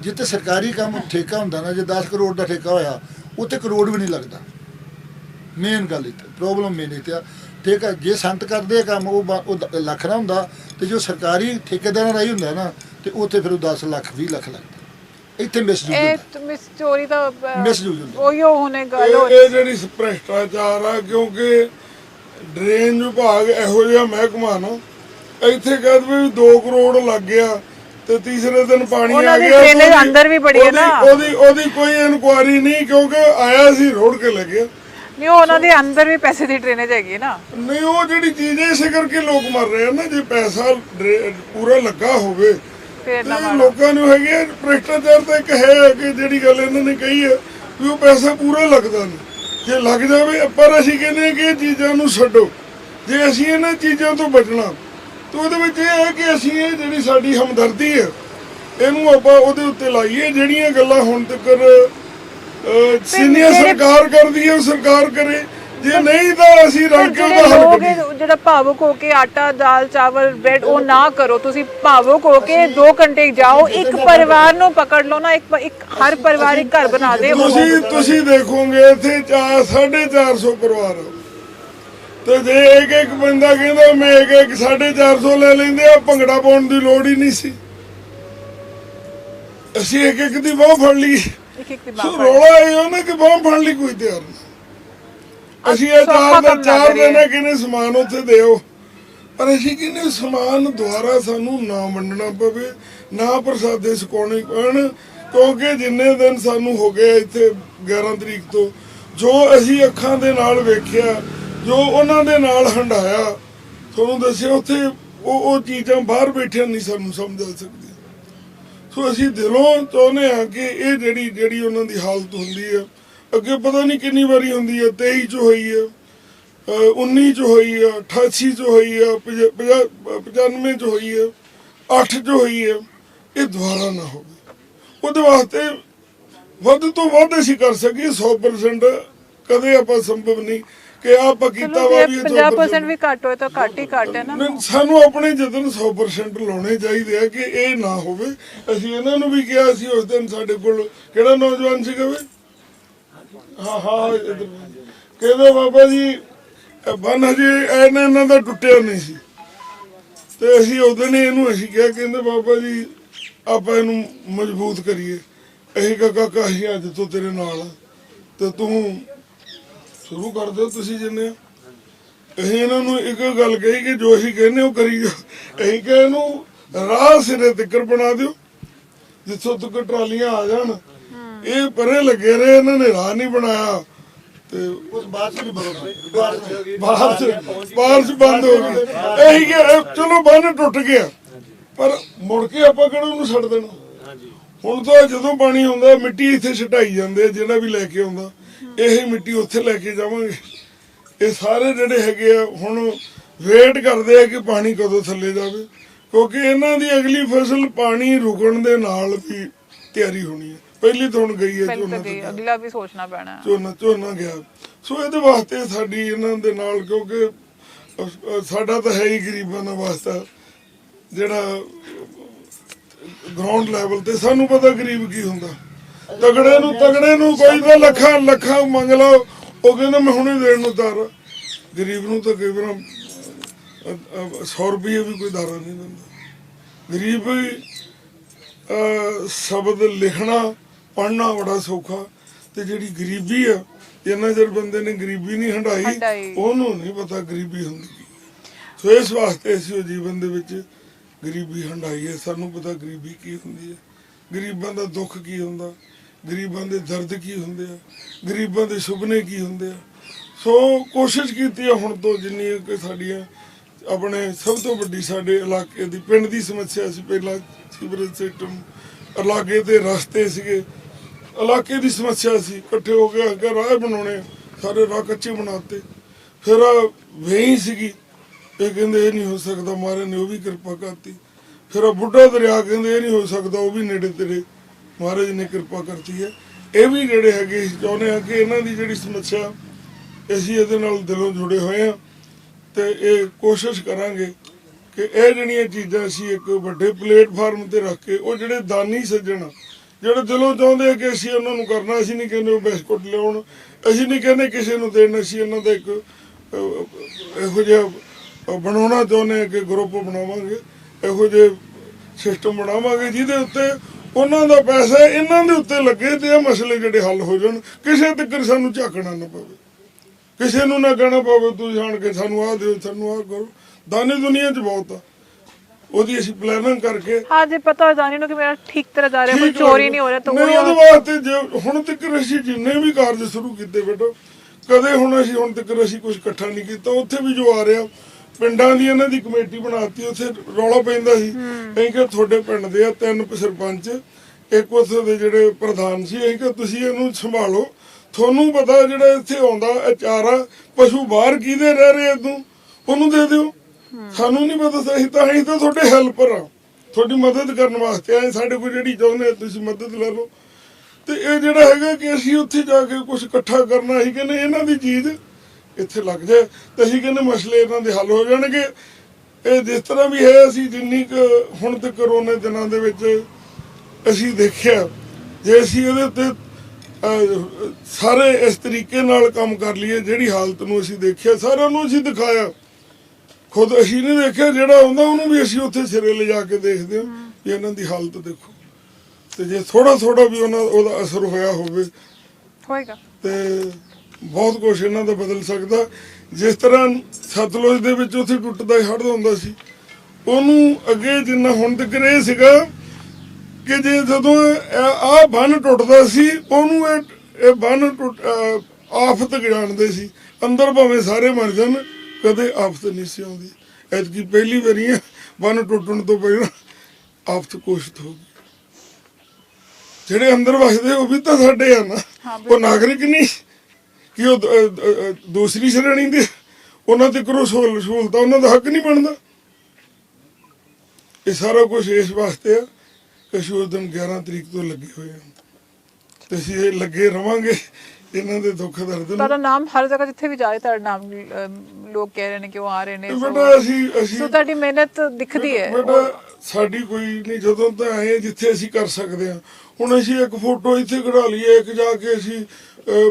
ਜਿੱਥੇ ਸਰਕਾਰੀ ਕੰਮ ਠੇਕਾ ਹੁੰਦਾ ਨਾ ਜੇ 10 ਕਰੋੜ ਦਾ ਠੇਕਾ ਹੋਇਆ ਉੱਥੇ ਕਰੋੜ ਵੀ ਨਹੀਂ ਲੱਗਦਾ। ਮੇਨ ਗੱਲ ਇੱਥੇ ਪ੍ਰੋਬਲਮ ਮੇਨ ਇੱਥੇ ਆ। ਠੀਕ ਆ ਜੇ ਸੰਤ ਕਰਦੇ ਕੰਮ ਉਹ ਬ- ਉਹ ਦ- ਲੱਖ ਦਾ ਹੁੰਦਾ ਤੇ ਜੋ ਸਰਕਾਰੀ ਠੇਕੇਦਾਰਾਂ ਰਾਹੀਂ ਹੁੰਦਾ ਨਾ ਤੇ ਉੱਥੇ ਫਿਰ ਉਹ 10 ਲੱਖ 20 ਲੱਖ ਲੱਗਦਾ ਇੱਥੇ ਮਿਸਯੂਜ਼ ਇਹ ਹੁੰਦਾ ਮਿਸ ਚੋਰੀ ਦਾ Misuse ਹੁੰਦਾ। ਉਹੀਓ ਹੁਣੇ ਗੱਲ ਹੋ ਇਹ ਇਹ ਜਿਹੜੀ ਭ੍ਰਿਸ਼ਟਾਚਾਰ ਆ ਕਿਉਂਕਿ ਡਰੇਨ ਵਿਭਾਗ ਇਹੋ ਜਿਹਾ ਮਹਿਕਮਾ ਨਾ ਇੱਥੇ ਕਹਿੰਦੇ ਵੀ 2 ਕਰੋੜ ਲੱਗ ਗਿਆ ਤੇ ਤੀਸਰੇ ਦਿਨ ਪਾਣੀ ਆ ਉਹਨਾਂ ਦੀ ਗਿਆ drainage ਉਹਦੀ- ਅੰਦਰ ਵੀ ਬੜੀ ਹੈ ਨਾ। ਉਹਦੀ ਉਹਦੀ ਕੋਈ ਇਨਕੁਆਰੀ ਨਹੀਂ ਕਿਉਂਕਿ ਆਇਆ ਸੀ ਰੋੜ ਕੇ ਲੱਗਿਆ ਨਹੀਂ ਉਹ ਉਹਨਾਂ ਦੇ ਅੰਦਰ ਵੀ ਪੈਸੇ ਦੀ ਡਰੇਨੇਜ ਹੈਗੀ ਹੈ ਨਾ। ਨਹੀਂ ਉਹ ਜਿਹੜੀ ਚੀਜ਼ ਹੈ ਇਸੇ ਕਰਕੇ ਲੋਕ ਮਰ ਰਹੇ ਆ ਨਾ ਜੇ ਪੈਸਾ ਡਰੇ- ਪੂਰਾ ਲੱਗਾ ਹੋਵੇ। ਫਿਰ ਨਾ ਲੋਕਾਂ ਨੂੰ ਹੈਗੇ ਆ, ਭ੍ਰਿਸ਼ਟਾਚਾਰ ਤਾਂ ਇੱਕ ਹੈ ਕਿ ਜਿਹੜੀ ਗੱਲ ਇਹਨਾਂ ਨੇ ਕਹੀ ਹੈ ਵੀ ਉਹ ਪੈਸਾ ਪੂਰਾ ਲੱਗਦਾ ਨਹੀਂ। ਜੇ ਲੱਗ ਜਾਵੇ ਪਰ ਅਸੀਂ ਕਹਿੰਦੇ ਹਾਂ ਕਿ ਇਹ ਚੀਜ਼ਾਂ ਨੂੰ ਛੱਡੋ। ਜੇ ਅਸੀਂ ਇਹਨਾਂ ਚੀਜ਼ਾਂ ਤੋਂ ਬਚਣਾ ਤਾਂ ਉਹਦੇ ਵਿੱਚ ਇਹ ਹੈ ਕਿ ਅਸੀਂ ਇਹ ਜਿਹੜੀ ਸਾਡੀ ਹਮਦਰਦੀ ਹੈ ਇਹਨੂੰ ਆਪਾਂ ਉਹਦੇ ਉੱਤੇ ਲਾਈਏ ਜਿਹੜੀਆਂ ਗੱਲਾਂ ਹੁਣ ਤੱਕ ਸੀਨੀਅਰ ਸਰਕਾਰ ਕਰਦੀ ਹੈ ਸਰਕਾਰ ਕਰੇ। ਜੇ ਨਹੀਂ ਤਾਂ ਅਸੀਂ ਰਲ ਕੇ ਜਿਹੜੇ ਉਹਦਾ ਹੱਲ ਲੋਕ ਕੱਢੀਏ ਇਹ ਜਿਹੜਾ ਭਾਵੁਕ ਹੋ ਕੇ ਆਟਾ ਦਾਲ ਚਾਵਲ ਬ੍ਰੈਡ ਉਹ ਨਾ ਕਰੋ। ਤੁਸੀਂ ਭਾਵੁਕ ਹੋ ਕੇ 2 ਘੰਟੇ ਜਾਓ ਇੱਕ ਪਰਿਵਾਰ ਨੂੰ ਪਕੜ ਲਓ ਨਾ ਇੱਕ ਇੱਕ ਹਰ ਪਰਿਵਾਰ ਇੱਕ ਘਰ ਬਣਾ ਦੇ ਤੁਸੀਂ ਤੁਸੀਂ ਦੇਖੋਗੇ ਇੱਥੇ 4 450 ਪਰਿਵਾਰ ਆ। ਤੇ ਜੇ ਇੱਕ ਇੱਕ ਬੰਦਾ ਕਹਿੰਦਾ ਮੈਂ ਇੱਕ ਇੱਕ 450 ਲੈ ਲੈਂਦੇ ਆ ਭੰਗੜਾ ਪਾਉਣ ਦੀ ਲੋੜ ਹੀ ਨਹੀਂ ਸੀ। ਅਸੀਂ ਇੱਕ ਇੱਕ ਦੀ ਬਾਹ ਫੜ ਲਈ ਇੱਕ ਇੱਕ ਦੀ ਸੋ ਬਾਂਹ ਰੋਲਾ ਇਹ ਉਹਨਾਂ ਕਿ ਬਾਹ ਫੜ ਲਈ ਕੋਈ ਤਿਆਰ ਨਹੀਂ। ਅਸੀਂ ਇਹ ਚਾਰ ਦਾ ਚਾਰ। ਦਿਨ ਕਿਨੇ ਸਮਾਨ ਉੱਥੇ ਦਿਓ। ਪਰ ਅਸੀਂ ਕਹਿੰਦੇ ਸਮਾਨ ਦੁਆਰਾ ਸਾਨੂੰ ਨਾ ਵੰਡਣਾ ਪਵੇ ਨਾ ਪ੍ਰਸਾਦੇ ਸੁਕਾਉਣੇ ਪੈਣ ਕਿਉਂਕਿ ਜਿੰਨੇ ਦਿਨ ਸਾਨੂੰ ਹੋ ਗਏ ਇੱਥੇ 11 ਤਰੀਕ ਤੋਂ ਜੋ ਅਸੀਂ ਅੱਖਾਂ ਦੇ ਨਾਲ ਵੇਖਿਆ ਜੋ ਉਹਨਾਂ ਦੇ ਨਾਲ ਹੰਡਾਇਆ ਤੁਹਾਨੂੰ ਦੱਸਿਆ ਉੱਥੇ ਉਹ ਉਹ ਚੀਜ਼ਾਂ ਬਾਹਰ ਬੈਠਿਆਂ ਨਹੀਂ ਸਾਨੂੰ ਸਮਝ ਆ ਸਕਦੀਆਂ ਸੋ ਅਸੀਂ ਦਿਲੋਂ ਚਾਹੁੰਦੇ ਹਾਂ ਕਿ ਇਹ ਜਿਹੜੀ ਜਿਹੜੀ ਉਹਨਾਂ ਦੀ ਹਾਲਤ ਹੁੰਦੀ ਹੈ ਅੱਗੇ ਪਤਾ ਨਹੀਂ ਕਿੰਨੀ ਵਾਰੀ ਹੁੰਦੀ ਹੈ 23 ਚ ਹੋਈ ਹੈ ਅਹ 19 ਚ ਹੋਈ ਆ 88 ਚ ਹੋਈ ਆ 95 ਚ ਹੋਈ ਹੈ 8 ਚ ਹੋਈ ਹੈ ਇਹ ਦੁਬਾਰਾ ਨਾ ਹੋਵੇ। ਉਹਦੇ ਵਾਸਤੇ ਵੱਧ ਤੋਂ ਵੱਧ ਅਸੀਂ ਕਰ ਸਕੀਏ 100% ਕਦੇ ਆਪਾਂ ਸੰਭਵ ਨਹੀਂ। ਕਿ ਆਪਾਂ ਕੀਤਾ ਵਾ ਵੀ ਇਹ 50% ਵੀ ਘੱਟ ਹੋਏ ਤਾਂ ਘੱਟ ਹੀ ਘੱਟ ਹੈ ਨਾ। ਨਹੀਂ, ਸਾਨੂੰ ਆਪਣੇ ਯਤਨ 100% ਲਾਉਣੇ ਚਾਹੀਦੇ ਆ ਕਿ ਇਹ ਨਾ ਹੋਵੇ। ਅਸੀਂ ਇਹਨਾਂ ਨੂੰ ਵੀ ਕਿਹਾ ਸੀ ਉਸ ਦਿਨ ਸਾਡੇ ਕੋਲ ਕਿਹੜਾ ਨੌਜਵਾਨ ਸੀਗਾ ਵੇ? ਹਾਂ ਹਾਂ ਇੱਧਰ। ਕਹਿੰਦਾ ਬਾਬਾ ਜੀ ਇਹ ਬੰਨ ਹਜੇ ਇਹਨਾਂ ਇਹਨਾਂ ਦਾ ਟੁੱਟਿਆ ਨਹੀਂ ਸੀ। ਤੇ ਅਸੀਂ ਉਹਦੇ ਨੇ ਇਹਨੂੰ ਅਸੀਂ ਕਿਹਾ ਕਹਿੰਦੇ ਬਾਬਾ ਜੀ ਆਪਾਂ ਇਹਨੂੰ ਮਜ਼ਬੂਤ ਕਰੀਏ। ਅਸੀਂ ਕਿਹਾ ਕਾਕਾ ਅਸੀਂ ਅੱਜ ਤੋਂ ਤੇਰੇ ਨਾਲ ਆ। ਤੇ ਤੂੰ ਸ਼ੁਰੂ ਕਰ ਦਿਓ ਤੁਸੀਂ ਜਿੰਨੇ। ਅਸੀਂ ਇਹਨਾਂ ਨੂੰ ਇੱਕ ਗੱਲ ਕਹੀ ਕਿ ਜੋ ਅਸੀਂ ਕਹਿੰਦੇ ਉਹ ਕਰੀ ਅਸੀਂ ਕਿ ਇਹਨੂੰ ਰਾਹ ਸਿਰੇ ਤਿੱਕਰ ਬਣਾ ਦਿਓ ਜਿੱਥੋਂ ਤੱਕ ਟਰਾਲੀਆਂ ਆ ਜਾਣ। ਇਹ ਪਰੇ ਲੱਗੇ ਰਹੇ ਇਹਨਾਂ ਨੇ ਰਾਹ ਨਹੀਂ ਬਣਾਇਆ। ਤੇ ਉਸ ਬਾਅਦ ਚ ਵੀ ਬਰੋ ਬਾਅਦ ਚ ਬਾਹਰ ਬਾਰਿਸ਼ ਬੰਦ ਹੋ ਗਈ। ਇਹੀ ਕਿ ਚਲੋ ਬੰਨ ਟੁੱਟ ਗਿਆ। ਪਰ ਮੁੜ ਕੇ ਆਪਾਂ ਕਿਹੜਾ ਉਹਨੂੰ ਛੱਡ ਦੇਣਾ? ਹੁਣ ਤਾਂ ਜਦੋਂ ਪਾਣੀ ਆਉਂਦਾ ਮਿੱਟੀ ਇੱਥੇ ਛਟਾਈ ਜਾਂਦੇ ਜਿਹੜਾ ਵੀ ਲੈ ਕੇ ਆਉਂਦਾ। ਇਹ ਮਿੱਟੀ ਉੱਥੇ ਲੈ ਕੇ ਜਾਵਾਂਗੇ। ਇਹ ਸਾਰੇ ਜਿਹੜੇ ਹੈਗੇ ਆ ਹੁਣ ਵੇਟ ਕਰਦੇ ਆ ਕਿ ਪਾਣੀ ਕਦੋਂ ਥੱਲੇ ਜਾਵੇ। ਕਿਉਂਕਿ ਇਹਨਾਂ ਦੀ ਅਗਲੀ ਫਸਲ ਪਾਣੀ ਰੁਕਣ ਦੇ ਨਾਲ ਵੀ ਤਿਆਰੀ ਹੋਣੀ ਹੈ। ਪਹਿਲੀ ਤਾਂ ਹੁਣ ਗਈ ਹੈ ਝੋਨਾ ਅਗਲਾ ਵੀ ਸੋਚਣਾ ਪੈਣਾ। ਝੋਨਾ ਝੋਨਾ ਗਿਆ। ਸੋ ਇਹਦੇ ਵਾਸਤੇ ਸਾਡੀ ਇਹਨਾਂ ਦੇ ਨਾਲ ਕਿਉਂਕਿ ਸਾਡਾ ਤਾਂ ਹੈ ਹੀ ਗਰੀਬਾਂ ਦਾ ਵਾਸਤਾ ਜਿਹੜਾ ਗਰਾਊਂਡ ਲੈਵਲ ਤੇ ਸਾਨੂੰ ਪਤਾ ਗਰੀਬ ਕੀ ਹੁੰਦਾ। ਤਗੜੇ ਨੂੰ ਤਗੜੇ ਨੂੰ ਕੋਈ ਤਾਂ ਲੱਖਾਂ ਲੱਖਾਂ ਮੰਗ ਲਓ ਉਹ ਕਹਿੰਦਾ ਮੈਂ ਹੁਣੇ ਦੇਣ ਨੂੰ ਤਿਆਰ ਹਾਂ। ਗਰੀਬ ਨੂੰ ਤਾਂ ਕਈ ਵਾਰ 100 ਰੁਪਏ ਵੀ ਕੋਈ ਦਾਰਾ ਨਹੀਂ ਦਿੰਦਾ ਗਰੀਬ ਸ਼ਬਦ ਲਿਖਣਾ ਪੜ੍ਹਨਾ ਬੜਾ ਸੌਖਾ ਤੇ ਜਿਹੜੀ ਗਰੀਬੀ ਆ ਜਿੰਨਾ ਚਿਰ ਬੰਦੇ ਨੇ ਗਰੀਬੀ ਨਹੀਂ ਹੰਡਾਈ। ਉਹਨੂੰ ਨਹੀਂ ਪਤਾ ਗਰੀਬੀ ਹੁੰਦੀ। ਸੋ ਇਸ ਵਾਸਤੇ ਅਸੀਂ ਉਹ ਜੀਵਨ ਦੇ ਵਿੱਚ ਗਰੀਬੀ ਹੰਡਾਈ ਹੈ ਸਾਨੂੰ ਪਤਾ ਗਰੀਬੀ ਕੀ ਹੁੰਦੀ ਹੈ ਗਰੀਬਾਂ ਦਾ ਦੁੱਖ ਕੀ ਹੁੰਦਾ ਗਰੀਬਾਂ ਦੇ ਦਰਦ ਕੀ ਹੁੰਦੇ ਆ? ਗਰੀਬਾਂ ਦੇ ਸੁਪਨੇ ਕੀ ਹੁੰਦੇ ਆ? ਸੋ ਕੋਸ਼ਿਸ਼ ਕੀਤੀ ਆ ਹੁਣ ਤੋਂ ਜਿੰਨੀ ਕਿ ਸਾਡੀਆਂ, ਆਪਣੇ ਸਭ ਤੋਂ ਵੱਡੀ ਸਾਡੇ ਇਲਾਕੇ ਦੀ, ਪਿੰਡ ਦੀ ਸਮੱਸਿਆ ਸੀ ਪਹਿਲਾਂ ਸੀਵਰੇਜ ਸਿਸਟਮ, ਇਲਾਕੇ ਦੇ ਰਸਤੇ ਸੀਗੇ। ਇਲਾਕੇ ਦੀ ਸਮੱਸਿਆ ਸੀ, ਇਕੱਠੇ ਹੋ ਕੇ ਅੱਗੇ ਰਾਹ ਬਣਾਉਣੇ, ਸਾਰੇ ਰਾਹ ਕੱਚੇ ਬਣਾਤੇ। ਫਿਰ ਵੇਹੀ ਸੀਗੀ, ਇਹ ਕਹਿੰਦੇ ਇਹ ਨਹੀਂ ਹੋ ਸਕਦਾ ਮਾਰੇ ਨੇ ਉਹ ਵੀ ਕਿਰਪਾ ਕਰਤੀ। ਫਿਰ ਆਹ ਬੁੱਢਾ ਦਰਿਆ ਕਹਿੰਦੇ ਇਹ ਨਹੀਂ ਹੋ ਸਕਦਾ, ਉਹ ਵੀ ਨੇੜੇ ਤੇੜੇ। ਮਹਾਰਾਜ ਨੇ ਕਿਰਪਾ ਕਰਤੀ ਹੈ। ਇਹ ਵੀ ਜਿਹੜੇ ਹੈਗੇ ਅਸੀਂ ਚਾਹੁੰਦੇ ਆ ਕਿ ਇਹਨਾਂ ਦੀ ਜਿਹੜੀ ਸਮੱਸਿਆ, ਅਸੀਂ ਇਹਦੇ ਨਾਲ ਦਿਲੋਂ ਜੁੜੇ ਹੋਏ ਆ ਤੇ ਇਹ ਕੋਸ਼ਿਸ਼ ਕਰਾਂਗੇ ਕਿ ਇਹ ਜਿਹੜੀਆਂ ਚੀਜ਼ਾਂ ਅਸੀਂ ਇੱਕ ਵੱਡੇ ਪਲੇਟਫਾਰਮ ਤੇ ਰੱਖ ਕੇ, ਉਹ ਜਿਹੜੇ ਦਾਨੀ ਸੱਜਣ ਜਿਹੜੇ ਦਿਲੋਂ ਚਾਹੁੰਦੇ ਆ ਕਿ ਅਸੀਂ ਉਹਨਾਂ ਨੂੰ ਕਰਨਾ, ਅਸੀਂ ਨਹੀਂ ਕਹਿੰਦੇ ਉਹ ਬਿਸਕੁਟ ਲਿਆਉਣ, ਅਸੀਂ ਨਹੀਂ ਕਹਿੰਦੇ ਕਿਸੇ ਨੂੰ ਦੇਣ, ਅਸੀਂ ਇਹਨਾਂ ਦਾ ਇੱਕ ਇਹੋ ਜਿਹਾ ਬਣਾਉਣਾ ਚਾਹੁੰਦੇ ਆ ਕਿ ਗਰੁੱਪ ਬਣਾਵਾਂਗੇ, ਇਹੋ ਜਿਹੇ ਸਿਸਟਮ ਬਣਾਵਾਂਗੇ, ਜਿਹਦੇ ਉੱਤੇ ਉਹਨਾਂ ਦਾ ਪੈਸਾ ਇਹਨਾਂ ਦੇ ਉੱਤੇ ਲੱਗੇ ਤੇ ਇਹ ਮਸਲੇ ਜਿਹੜੇ ਹੱਲ ਹੋ ਜਾਣ ਕਿਸੇ ਤੱਕ ਸਾਨੂੰ ਝਾਕਣਾ ਨਾ ਪਵੇ। ਕਿਸੇ ਨੂੰ ਨਾ ਕਹਿਣਾ ਪਵੇ ਤੂੰ ਜਾਣ ਕੇ ਸਾਨੂੰ ਆਹ ਦਿਓ ਸਾਨੂੰ ਆਹ ਕਰੋ। ਦਾਨੀ ਦੁਨੀਆ 'ਚ ਬਹੁਤ ਆ। ਉਹਦੀ ਅਸੀਂ ਪਲੈਨਿੰਗ ਕਰਕੇ ਹਾਂ ਜੇ ਪਤਾ ਹੋ ਜਾਣੀ ਨੂੰ ਕਿ ਮੇਰਾ ਠੀਕ ਤਰ੍ਹਾਂ ਜਾ ਰਿਹਾ ਕੋਈ ਚੋਰੀ ਨਹੀਂ ਹੋ ਰਿਹਾ ਤਾਂ ਉਹ ਉਹਦੇ ਵਾਸਤੇ ਜੇ ਹੁਣ ਤੱਕ ਅਸੀਂ ਜਿੰਨੇ ਵੀ ਕਾਰਜ ਸ਼ੁਰੂ ਕੀਤੇ ਬੇਟਾ ਕਦੇ ਹੁਣ ਅਸੀਂ ਹੁਣ ਤੱਕ ਅਸੀਂ ਕੁਝ ਇਕੱਠਾ ਨਹੀਂ ਕੀਤਾ ਉੱਥੇ ਵੀ ਜੋ ਆ ਰਿਹਾ ਪਿੰਡਾਂ ਦੀ ਇਹਨਾਂ ਦੀ ਕਮੇਟੀ ਬਣਾਤੀ ਉੱਥੇ ਰੌਲਾ ਪੈਂਦਾ ਸੀ। ਅਸੀਂ ਕਿ ਤੁਹਾਡੇ ਪਿੰਡ ਦੇ ਆ ਤਿੰਨ ਸਰਪੰਚ ਇੱਕ ਉੱਥੇ ਦੇ ਜਿਹੜੇ ਪ੍ਰਧਾਨ ਸੀ ਅਸੀਂ ਕਿ ਤੁਸੀਂ ਇਹਨੂੰ ਸੰਭਾਲੋ। ਤੁਹਾਨੂੰ ਪਤਾ ਜਿਹੜਾ ਇੱਥੇ ਆਉਂਦਾ ਇਹ ਚਾਰਾ ਪਸ਼ੂ ਬਾਹਰ ਕਿਹਦੇ ਰਹਿ ਰਹੇ ਤੂੰ ਉਹਨੂੰ ਦੇ ਦਿਓ। ਸਾਨੂੰ ਨਹੀਂ ਪਤਾ ਸੀ, ਅਸੀਂ ਤਾਂ ਅਸੀਂ ਤਾਂ ਤੁਹਾਡੇ ਹੈਲਪਰ ਆ। ਤੁਹਾਡੀ ਮਦਦ ਕਰਨ ਵਾਸਤੇ ਆਏ ਸਾਡੇ ਕੋਲ ਜਿਹੜੀ ਚਾਹੁੰਦੇ ਤੁਸੀਂ ਮਦਦ ਲੈ ਲਓ। ਤੇ ਇਹ ਜਿਹੜਾ ਹੈਗਾ ਕਿ ਅਸੀਂ ਉੱਥੇ ਜਾ ਕੇ ਕੁਝ ਇਕੱਠਾ ਕਰਨਾ ਅਸੀਂ ਕਹਿੰਦੇ ਇਹਨਾਂ ਦੀ ਚੀਜ਼ ਇੱਥੇ ਲੱਗ ਜਾਏ। ਤੇ ਅਸੀਂ ਕਹਿੰਦੇ ਮਸਲੇ ਇਹਨਾਂ ਦੇ ਹੱਲ ਹੋ ਜਾਣਗੇ। ਇਹ ਜਿਸ ਤਰ੍ਹਾਂ ਵੀ ਹੈ ਅਸੀਂ ਜਿੰਨੀ ਕੁ ਹੁਣ ਤੱਕ ਕਰੋਨੇ ਦਿਨਾਂ ਦੇ ਵਿੱਚ ਅਸੀਂ ਦੇਖਿਆ ਜੇ ਅਸੀਂ ਇਹਦੇ ਉੱਤੇ ਅਹ, ਸਾਰੇ ਇਸ ਤਰੀਕੇ ਨਾਲ ਕੰਮ ਕਰ ਲਈਏ ਜਿਹੜੀ ਹਾਲਤ ਨੂੰ ਅਸੀਂ ਦੇਖਿਆ ਸਾਰਿਆਂ ਨੂੰ ਅਸੀਂ ਦਿਖਾਇਆ। ਖੁਦ ਅਸੀਂ ਨਹੀਂ ਦੇਖਿਆ ਜਿਹੜਾ ਆਉਂਦਾ ਉਹਨੂੰ ਵੀ ਅਸੀਂ ਉੱਥੇ ਸਿਰੇ ਲਿਜਾ ਕੇ ਦੇਖਦੇ ਹਾਂ ਵੀ ਇਹਨਾਂ ਦੀ ਹਾਲਤ ਦੇਖੋ। ਤੇ ਜੇ ਥੋੜਾ ਥੋੜਾ ਵੀ ਉਹਨਾਂ ਉਹਦਾ ਅਸਰ ਹੋਇਆ ਹੋਵੇ ਹੋਏਗਾ। ਤੇ ਬਹੁਤ ਕੁਝ ਇਹਨਾਂ ਦਾ ਬਦਲ ਸਕਦਾ। ਜਿਸ ਤਰ੍ਹਾਂ ਸਤਲੁਜ ਦੇ ਵਿੱਚ ਉੱਥੇ ਟੁੱਟਦਾ ਹੜ੍ਹ ਹੁੰਦਾ ਸੀ ਉਹਨੂੰ ਅੱਗੇ ਜਿੰਨਾ ਹੁਣ ਤੱਕ ਇਹ ਸੀਗਾ ਕਿ ਜੇ ਜਦੋਂ ਆ ਬੰਨ ਟੁੱਟਦਾ ਸੀ ਉਹਨੂੰ ਇਹ ਇਹ ਬੰਨ ਟੁੱਟ ਆਫਤ ਜਾਣਦੇ ਸੀ। ਅੰਦਰ ਭਾਵੇਂ ਸਾਰੇ ਮਰ ਜਾਣ ਕਦੇ ਆਫਤ ਨਹੀਂ ਸੀ ਆਉਂਦੀ। ਐਤਕੀ ਪਹਿਲੀ ਵਾਰੀ ਬੰਨ ਟੁੱਟਣ ਤੋਂ ਪਹਿਲਾਂ ਆਫਤ ਕੋਸ਼ਿਤ ਹੋ ਗਈ। ਜਿਹੜੇ ਅੰਦਰ ਵਸਦੇ ਉਹ ਵੀ ਤਾਂ ਸਾਡੇ ਆ ਨਾ। ਉਹ ਨਾਗਰਿਕ ਨਹੀਂ। ਕਿ ਉਹ ਦੂਸਰੀ ਸ਼੍ਰੇਣੀ ਦੇ ਉਹਨਾਂ ਤੇ ਕਰੋ ਸਹੂਲ- ਸਹੂਲਤਾਂ ਉਹਨਾਂ ਦਾ ਹੱਕ ਨਹੀਂ ਬਣਦਾ। ਇਹ ਸਾਰਾ ਕੁਝ ਇਸ ਵਾਸਤੇ ਆ ਕਿ ਦਿਨ 11 ਤਰੀਕ ਤੋਂ ਲੱਗੇ ਹੋਏ ਹਾਂ। ਤੇ ਅਸੀਂ ਇਹ ਲੱਗੇ ਰਵਾਂਗੇ ਇਹਨਾਂ ਦੇ ਦੁੱਖ ਦਰਦ ਨੂੰ। ਤੁਹਾਡਾ ਨਾਮ ਹਰ ਜਗ੍ਹਾ ਜਿੱਥੇ ਵੀ ਜਾਏ ਤੁਹਾਡਾ ਨਾਮ ਅਮ, ਲੋਕ ਕਹਿ ਰਹੇ ਨੇ ਕਿ ਉਹ ਆ ਰਹੇ ਨੇ ਸੋ- ਬੇਟਾ ਅਸੀਂ ਅਸੀਂ ਸੋ ਤੁਹਾਡੀ ਮਿਹਨਤ ਦਿਖਦੀ ਹੈ। ਬੇਟਾ ਸਾਡੀ ਕੋਈ ਨਹੀਂ ਜਦੋਂ ਤਾਂ ਆਏ ਜਿੱਥੇ ਅਸੀਂ ਕਰ ਸਕਦੇ ਹਾਂ। ਹੁਣ ਅਸੀਂ ਇੱਕ ਫੋਟੋ ਇੱਥੇ ਕਢਾ ਲਈਏ ਇੱਕ ਜਾ ਕੇ ਅਸੀਂ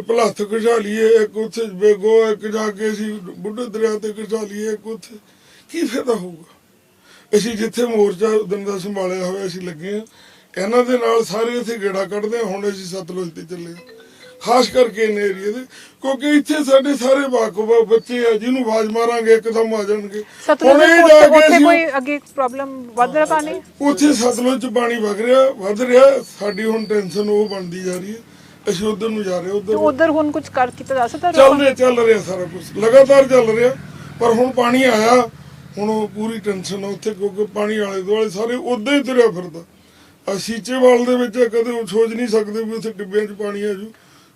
ਭਲੱਥ ਲਈਏ ਇੱਕ ਉੱਥੇ ਬੇਗੋ ਇੱਕ ਜਾ ਕੇ ਅਸੀਂ ਬੁੱਢੇ ਦਰਿਆ ਤੇ ਲਈਏ ਇੱਕ ਉੱਥੇ। ਕੀ ਫਾਇਦਾ ਹੋਊਗਾ? ਅਸੀਂ ਜਿੱਥੇ ਮੋਰਚਾ ਉਦਣ ਦਾ ਸੰਭਾਲਿਆ ਹੋਇਆ ਅਸੀਂ ਲੱਗੇ ਹਾਂ। ਇਹਨਾਂ ਦੇ ਨਾਲ ਸਾਰੇ ਇੱਥੇ ਗੇੜਾ ਕੱਢਦੇ ਹੁਣ ਅਸੀਂ ਸਤਲੁਜ ਤੇ ਚੱਲੇ ਖਾਸ ਕਰਕੇ ਇਨ ਏਰੀਏ ਦੇ। ਕਿਉਂਕਿ ਇੱਥੇ ਸਾਡੇ ਸਾਰੇ ਬਾਕੂਬਾ ਬੱਚੇ ਆ ਜਿਹਨੂੰ ਆਵਾਜ਼ ਮਾਰਾਂਗੇ ਇੱਕਦਮ ਆ ਜਾਣਗੇ। ਹੁਣ ਇਹ ਜਾ ਕੇ ਉੱਥੇ ਕੋਈ ਅੱਗੇ ਪ੍ਰੋਬਲਮ ਵੱਧ ਰਿਹਾ ਪਾਣੀ ਉੱਥੇ ਸਤਲੁਜ ਚ ਪਾਣੀ ਵਗ ਰਿਹਾ ਵੱਧ ਰਿਹਾ। ਸਾਡੀ ਹੁਣ ਟੈਨਸ਼ਨ ਉਹ ਬਣਦੀ ਜਾ ਰਹੀ ਹੈ। ਅਸੀਂ ਉਧਰ ਨੂੰ ਜਾ ਰਹੇ ਤੇ ਉਧਰ ਉਧਰ ਹੁਣ ਕੁਝ ਕਰ ਕੀਤਾ ਜਾ ਸਕਦਾ ਚੱਲ ਰਿਹਾ ਚੱਲ ਰਿਹਾ ਸਾਰਾ ਕੁਝ ਲਗਾਤਾਰ ਚੱਲ ਰਿਹਾ। ਪਰ ਹੁਣ ਪਾਣੀ ਆਇਆ ਹੁਣ ਉਹ ਪੂਰੀ ਟੈਨਸ਼ਨ ਆ ਉੱਥੇ ਕਿਉਂਕਿ ਪਾਣੀ ਵਾਲੇ ਦੁਆਲੇ ਸਾਰੇ ਉਦਾਂ ਹੀ ਤੁਰਿਆ ਫਿਰਦਾ। ਆ ਸੀਚੇਵਾਲ ਦੇ ਵਿੱਚ ਕਦੇ ਉਹ ਸੋਚ ਨਹੀਂ ਸਕਦੇ ਵੀ ਉੱਥੇ ਟਿੱਬਿਆਂ 'ਚ ਪਾਣੀ ਆ ਜੂ।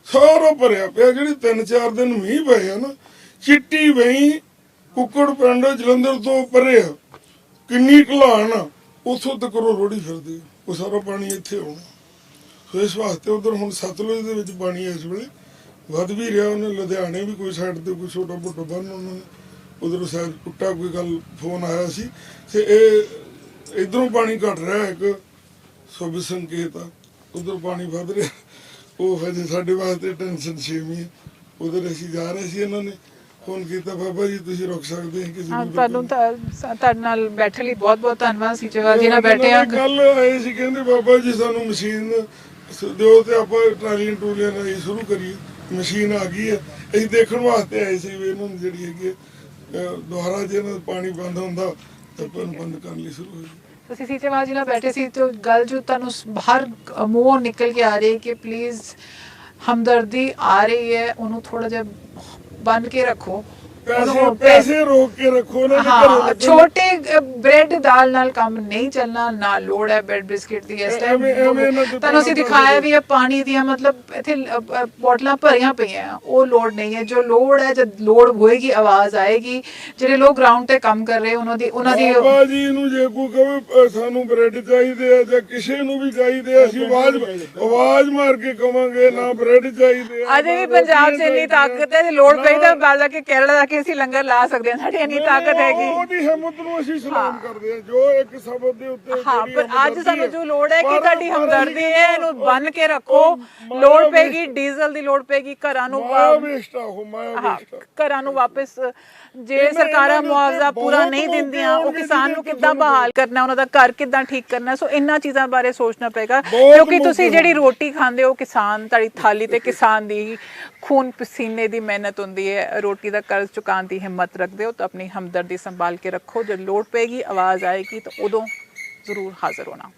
ਸਾਰਾ ਭਰਿਆ ਪਿਆ ਜਿਹੜੀ ਤਿੰਨ ਚਾਰ ਦਿਨ ਮੀਂਹ ਪਏ ਆ ਨਾ ਚਿੱਟੀ ਵਹੀਂ ਕੁੱਕੜ ਪਿੰਡ ਜਲੰਧਰ ਤੋਂ ਪਰੇ ਕਿੰਨੀ ਢਲਾਣ ਉਥੋਂ ਤੱਕ ਰੋੜੀ ਫਿਰਦੀ। ਉਹ ਸਾਰਾ ਪਾਣੀ ਇੱਥੇ ਆਉਣਾ। ਸੋ ਇਸ ਵਾਸਤੇ ਉਧਰ ਹੁਣ ਸਤਲੁਜ ਦੇ ਵਿੱਚ ਪਾਣੀ ਇਸ ਵੇਲੇ ਵੱਧ ਵੀ ਰਿਹਾ ਉਹਨੇ ਲੁਧਿਆਣੇ ਵੀ ਕੋਈ ਸਾਈਡ ਤੇ ਕੋਈ ਛੋਟਾ ਮੋਟਾ ਬੰਨ ਉਹਨਾਂ ਨੇ ਉਧਰ ਸ਼ਾਇਦ ਟੁੱਟਾ ਕੋਈ ਗੱਲ ਫੋਨ ਆਇਆ ਸੀ। ਤੇ ਇਹ ਇਧਰੋਂ ਪਾਣੀ ਘਟ ਰਿਹਾ ਇੱਕ ਸੁਭ ਸੰਕੇਤ ਆ ਉਧਰ ਪਾਣੀ ਵੱਧ ਰਿਹਾ। ਉਹ ਹਜੇ ਸਾਡੇ ਵਾਸਤੇ ਟੈਨਸ਼ਨ ਛੇਵੀਂ ਉਧਰ ਅਸੀਂ ਜਾ ਰਹੇ ਸੀ ਇਹਨਾਂ ਨੇ ਫੋਨ ਕੀਤਾ ਬਾਬਾ ਜੀ ਤੁਸੀਂ ਰੁਕ ਸਕਦੇ ਹੋ? ਕਿਸੇ ਹਾਂ ਤੁਹਾਨੂੰ ਤੁਹਾਡੇ ਨਾਲ ਬੈਠਣ ਲਈ ਬਹੁਤ ਬਹੁਤ ਧੰਨਵਾਦ ਸੀਚੇਵਾਲ ਜੀ ਨਾਲ ਬੈਠੇ ਆ ਕੱਲ ਆਏ ਸੀ ਕਹਿੰਦੇ ਬਾਬਾ ਜੀ ਸਾਨੂੰ ਮਸ਼ੀਨ ਸ- ਤੇ ਆਪਾਂ ਟਰਾਲੀਆਂ ਟੂਲੀਆਂ ਨਾਲ ਸ਼ੁਰੂ ਕਰੀਏ। ਮਸ਼ੀਨ ਆ ਗਈ ਹੈ। ਅਸੀਂ ਦੇਖਣ ਵਾਸਤੇ ਆਏ ਸੀ ਵੀ ਇਹਨਾਂ ਨੂੰ ਜਿਹੜੀ ਹੈਗੀ ਹੈ, ਅਹ, ਦੁਬਾਰਾ ਜੇ ਇਹਨਾਂ ਦਾ ਪਾਣੀ ਬੰਦ ਹੁੰਦਾ ਤਾਂ ਆਪਾਂ ਨੂੰ ਬੰਦ ਕਰਨ ਲਈ ਸ਼ੁਰੂ ਹੋ ਤੁਸੀਂ ਸੀਚੇਵਾਲ ਜੀ ਨਾਲ ਬੈਠੇ ਸੀ ਤੇ ਗੱਲ ਜੋ ਤੁਹਾਨੂੰ ਸ- ਬਾਹਰ ਮੂੰਹੋਂ ਨਿਕਲ ਕੇ ਆ ਰਹੀ ਹੈ ਕਿ ਪਲੀਜ਼ ਹਮਦਰਦੀ ਆ ਰਹੀ ਹੈ ਉਹਨੂੰ ਥੋੜਾ ਜਿਹਾ ਬੰਨ ਕੇ ਰੱਖੋ। ਪੈਸੇ ਪੈਸੇ ਰੋਕ ਕੇ ਰੱਖੋ ਘਰੋਂ ਹਾਂ। ਛੋਟੇ ਬ੍ਰੈਡ ਦਾਲ ਨਾਲ ਕੰਮ ਨਹੀਂ ਚੱਲਣਾ ਨਾ ਲੋੜ ਹੈ ਬ੍ਰੈਡ ਬਿਸਕਿਟ ਦੀ ਇਸ ਟਾਈਮ ਤੁਹਾਨੂੰ ਅਸੀਂ ਦਿਖਾਇਆ ਵੀ ਹੈ ਪਾਣੀ ਦੀਆਂ ਮਤਲਬ ਇੱਥੇ ਬੋਤਲਾਂ ਭਰੀਆਂ ਪਈਆਂ ਉਹ ਲੋੜ ਨਹੀਂ ਹੈ। ਜੋ ਲੋੜ ਹੈ ਜਦ ਲੋੜ ਹੋਏਗੀ ਆਵਾਜ਼ ਆਏਗੀ। ਜਿਹੜੇ ਲੋਕ ਗਰਾਊਂਡ ਤੇ ਕੰਮ ਕਰ ਰਹੇ ਉਹਨਾਂ ਦੀ ਉਹਨਾਂ ਦੀ ਬਾਬਾ ਜੀ ਨੂੰ ਜੇ ਕੋਈ ਕਹੇ ਸਾਨੂੰ ਬ੍ਰੈਡ ਚਾਹੀਦੇ ਆ ਜਾਂ ਕਿਸੇ ਨੂੰ ਵੀ ਚਾਹੀਦੇ ਆ ਅਸੀਂ ਆਵਾਜ਼ ਆਵਾਜ਼ ਮਾਰ ਕੇ ਕਵਾਂਗੇ ਨਾ ਬ੍ਰੈਡ ਚਾਹੀਦੇ ਆ ਅਜੇ ਵੀ ਨਾ ਪੰਜਾਬ 'ਚ ਇੰਨੀ। ਤਾਕਤ ਹੈ ਜੇ ਲੋੜ ਪਈ ਤਾਂ ਬਾਹਰ ਜਾ ਕੇ ਕੇਰਲਾ ਕੇ ਅਸੀਂ ਲੰਗਰ ਲਾ ਸਕਦੇ ਹਾਂ ਸਾਡੀ ਇੰਨੀ ਤਾਕਤ ਉਹ- ਹੈਗੀ ਉਹਦੀ ਹਿੰਮਤ ਨੂੰ ਅਸੀਂ ਸਲਾਮ ਕਰਦੇ ਹਾਂ ਜੋ ਇੱਕ ਸ਼ਬਦ ਦੇ ਉੱਤੇ ਹਾਂ ਪਰ ਅੱਜ ਸਾਨੂੰ ਜੋ ਲੋੜ ਹੈ ਕਿ ਤੁਹਾਡੀ ਹਮਦਰਦੀ ਹੈ ਇਹਨੂੰ ਬੰਨ ਕੇ ਰੱਖੋ। ਲੋੜ ਪੈਗੀ ਡੀਜ਼ਲ ਦੀ ਲੋੜ ਪੈਗੀ ਘਰਾਂ ਨੂੰ ਘਰਾਂ ਨੂੰ ਵਾਪਸ ਜੇ ਸਰਕਾਰਾਂ ਮੁਆਵਜ਼ਾ ਪੂਰਾ ਨਹੀਂ ਦਿੰਦੀਆਂ ਉਹ ਕਿਸਾਨ ਨੂੰ ਕਿੱਦਾਂ ਬਹਾਲ ਕਰਨਾ ਉਹਨਾਂ ਦਾ ਘਰ ਕਿੱਦਾਂ ਠੀਕ ਕਰਨਾ ਸੋ ਇਹਨਾਂ ਚੀਜ਼ਾਂ ਬਾਰੇ ਸੋਚਣਾ ਪਏਗਾ। ਕਿਉਂਕਿ ਤੁਸੀਂ ਜਿਹੜੀ। ਰੋਟੀ ਖਾਂਦੇ ਹੋ ਕਿਸਾਨ ਤੁਹਾਡੀ ਥਾਲੀ ਤੇ ਕਿਸਾਨ ਦੀ ਖੂਨ ਪਸੀਨੇ ਦੀ ਮਿਹਨਤ ਹੁੰਦੀ ਹੈ ਰੋਟੀ ਦਾ ਕਰਜ਼ ਚੁਕਾਉਣ ਦੀ ਹਿੰਮਤ ਰੱਖਦੇ ਹੋ ਤਾਂ ਆਪਣੀ ਹਮਦਰਦੀ ਸੰਭਾਲ ਕੇ ਰੱਖੋ। ਜਦ ਲੋੜ ਪਏਗੀ ਆਵਾਜ਼ ਆਏਗੀ ਤਾਂ ਉਦੋਂ ਜ਼ਰੂਰ ਹਾਜ਼ਰ ਹੋਣਾ।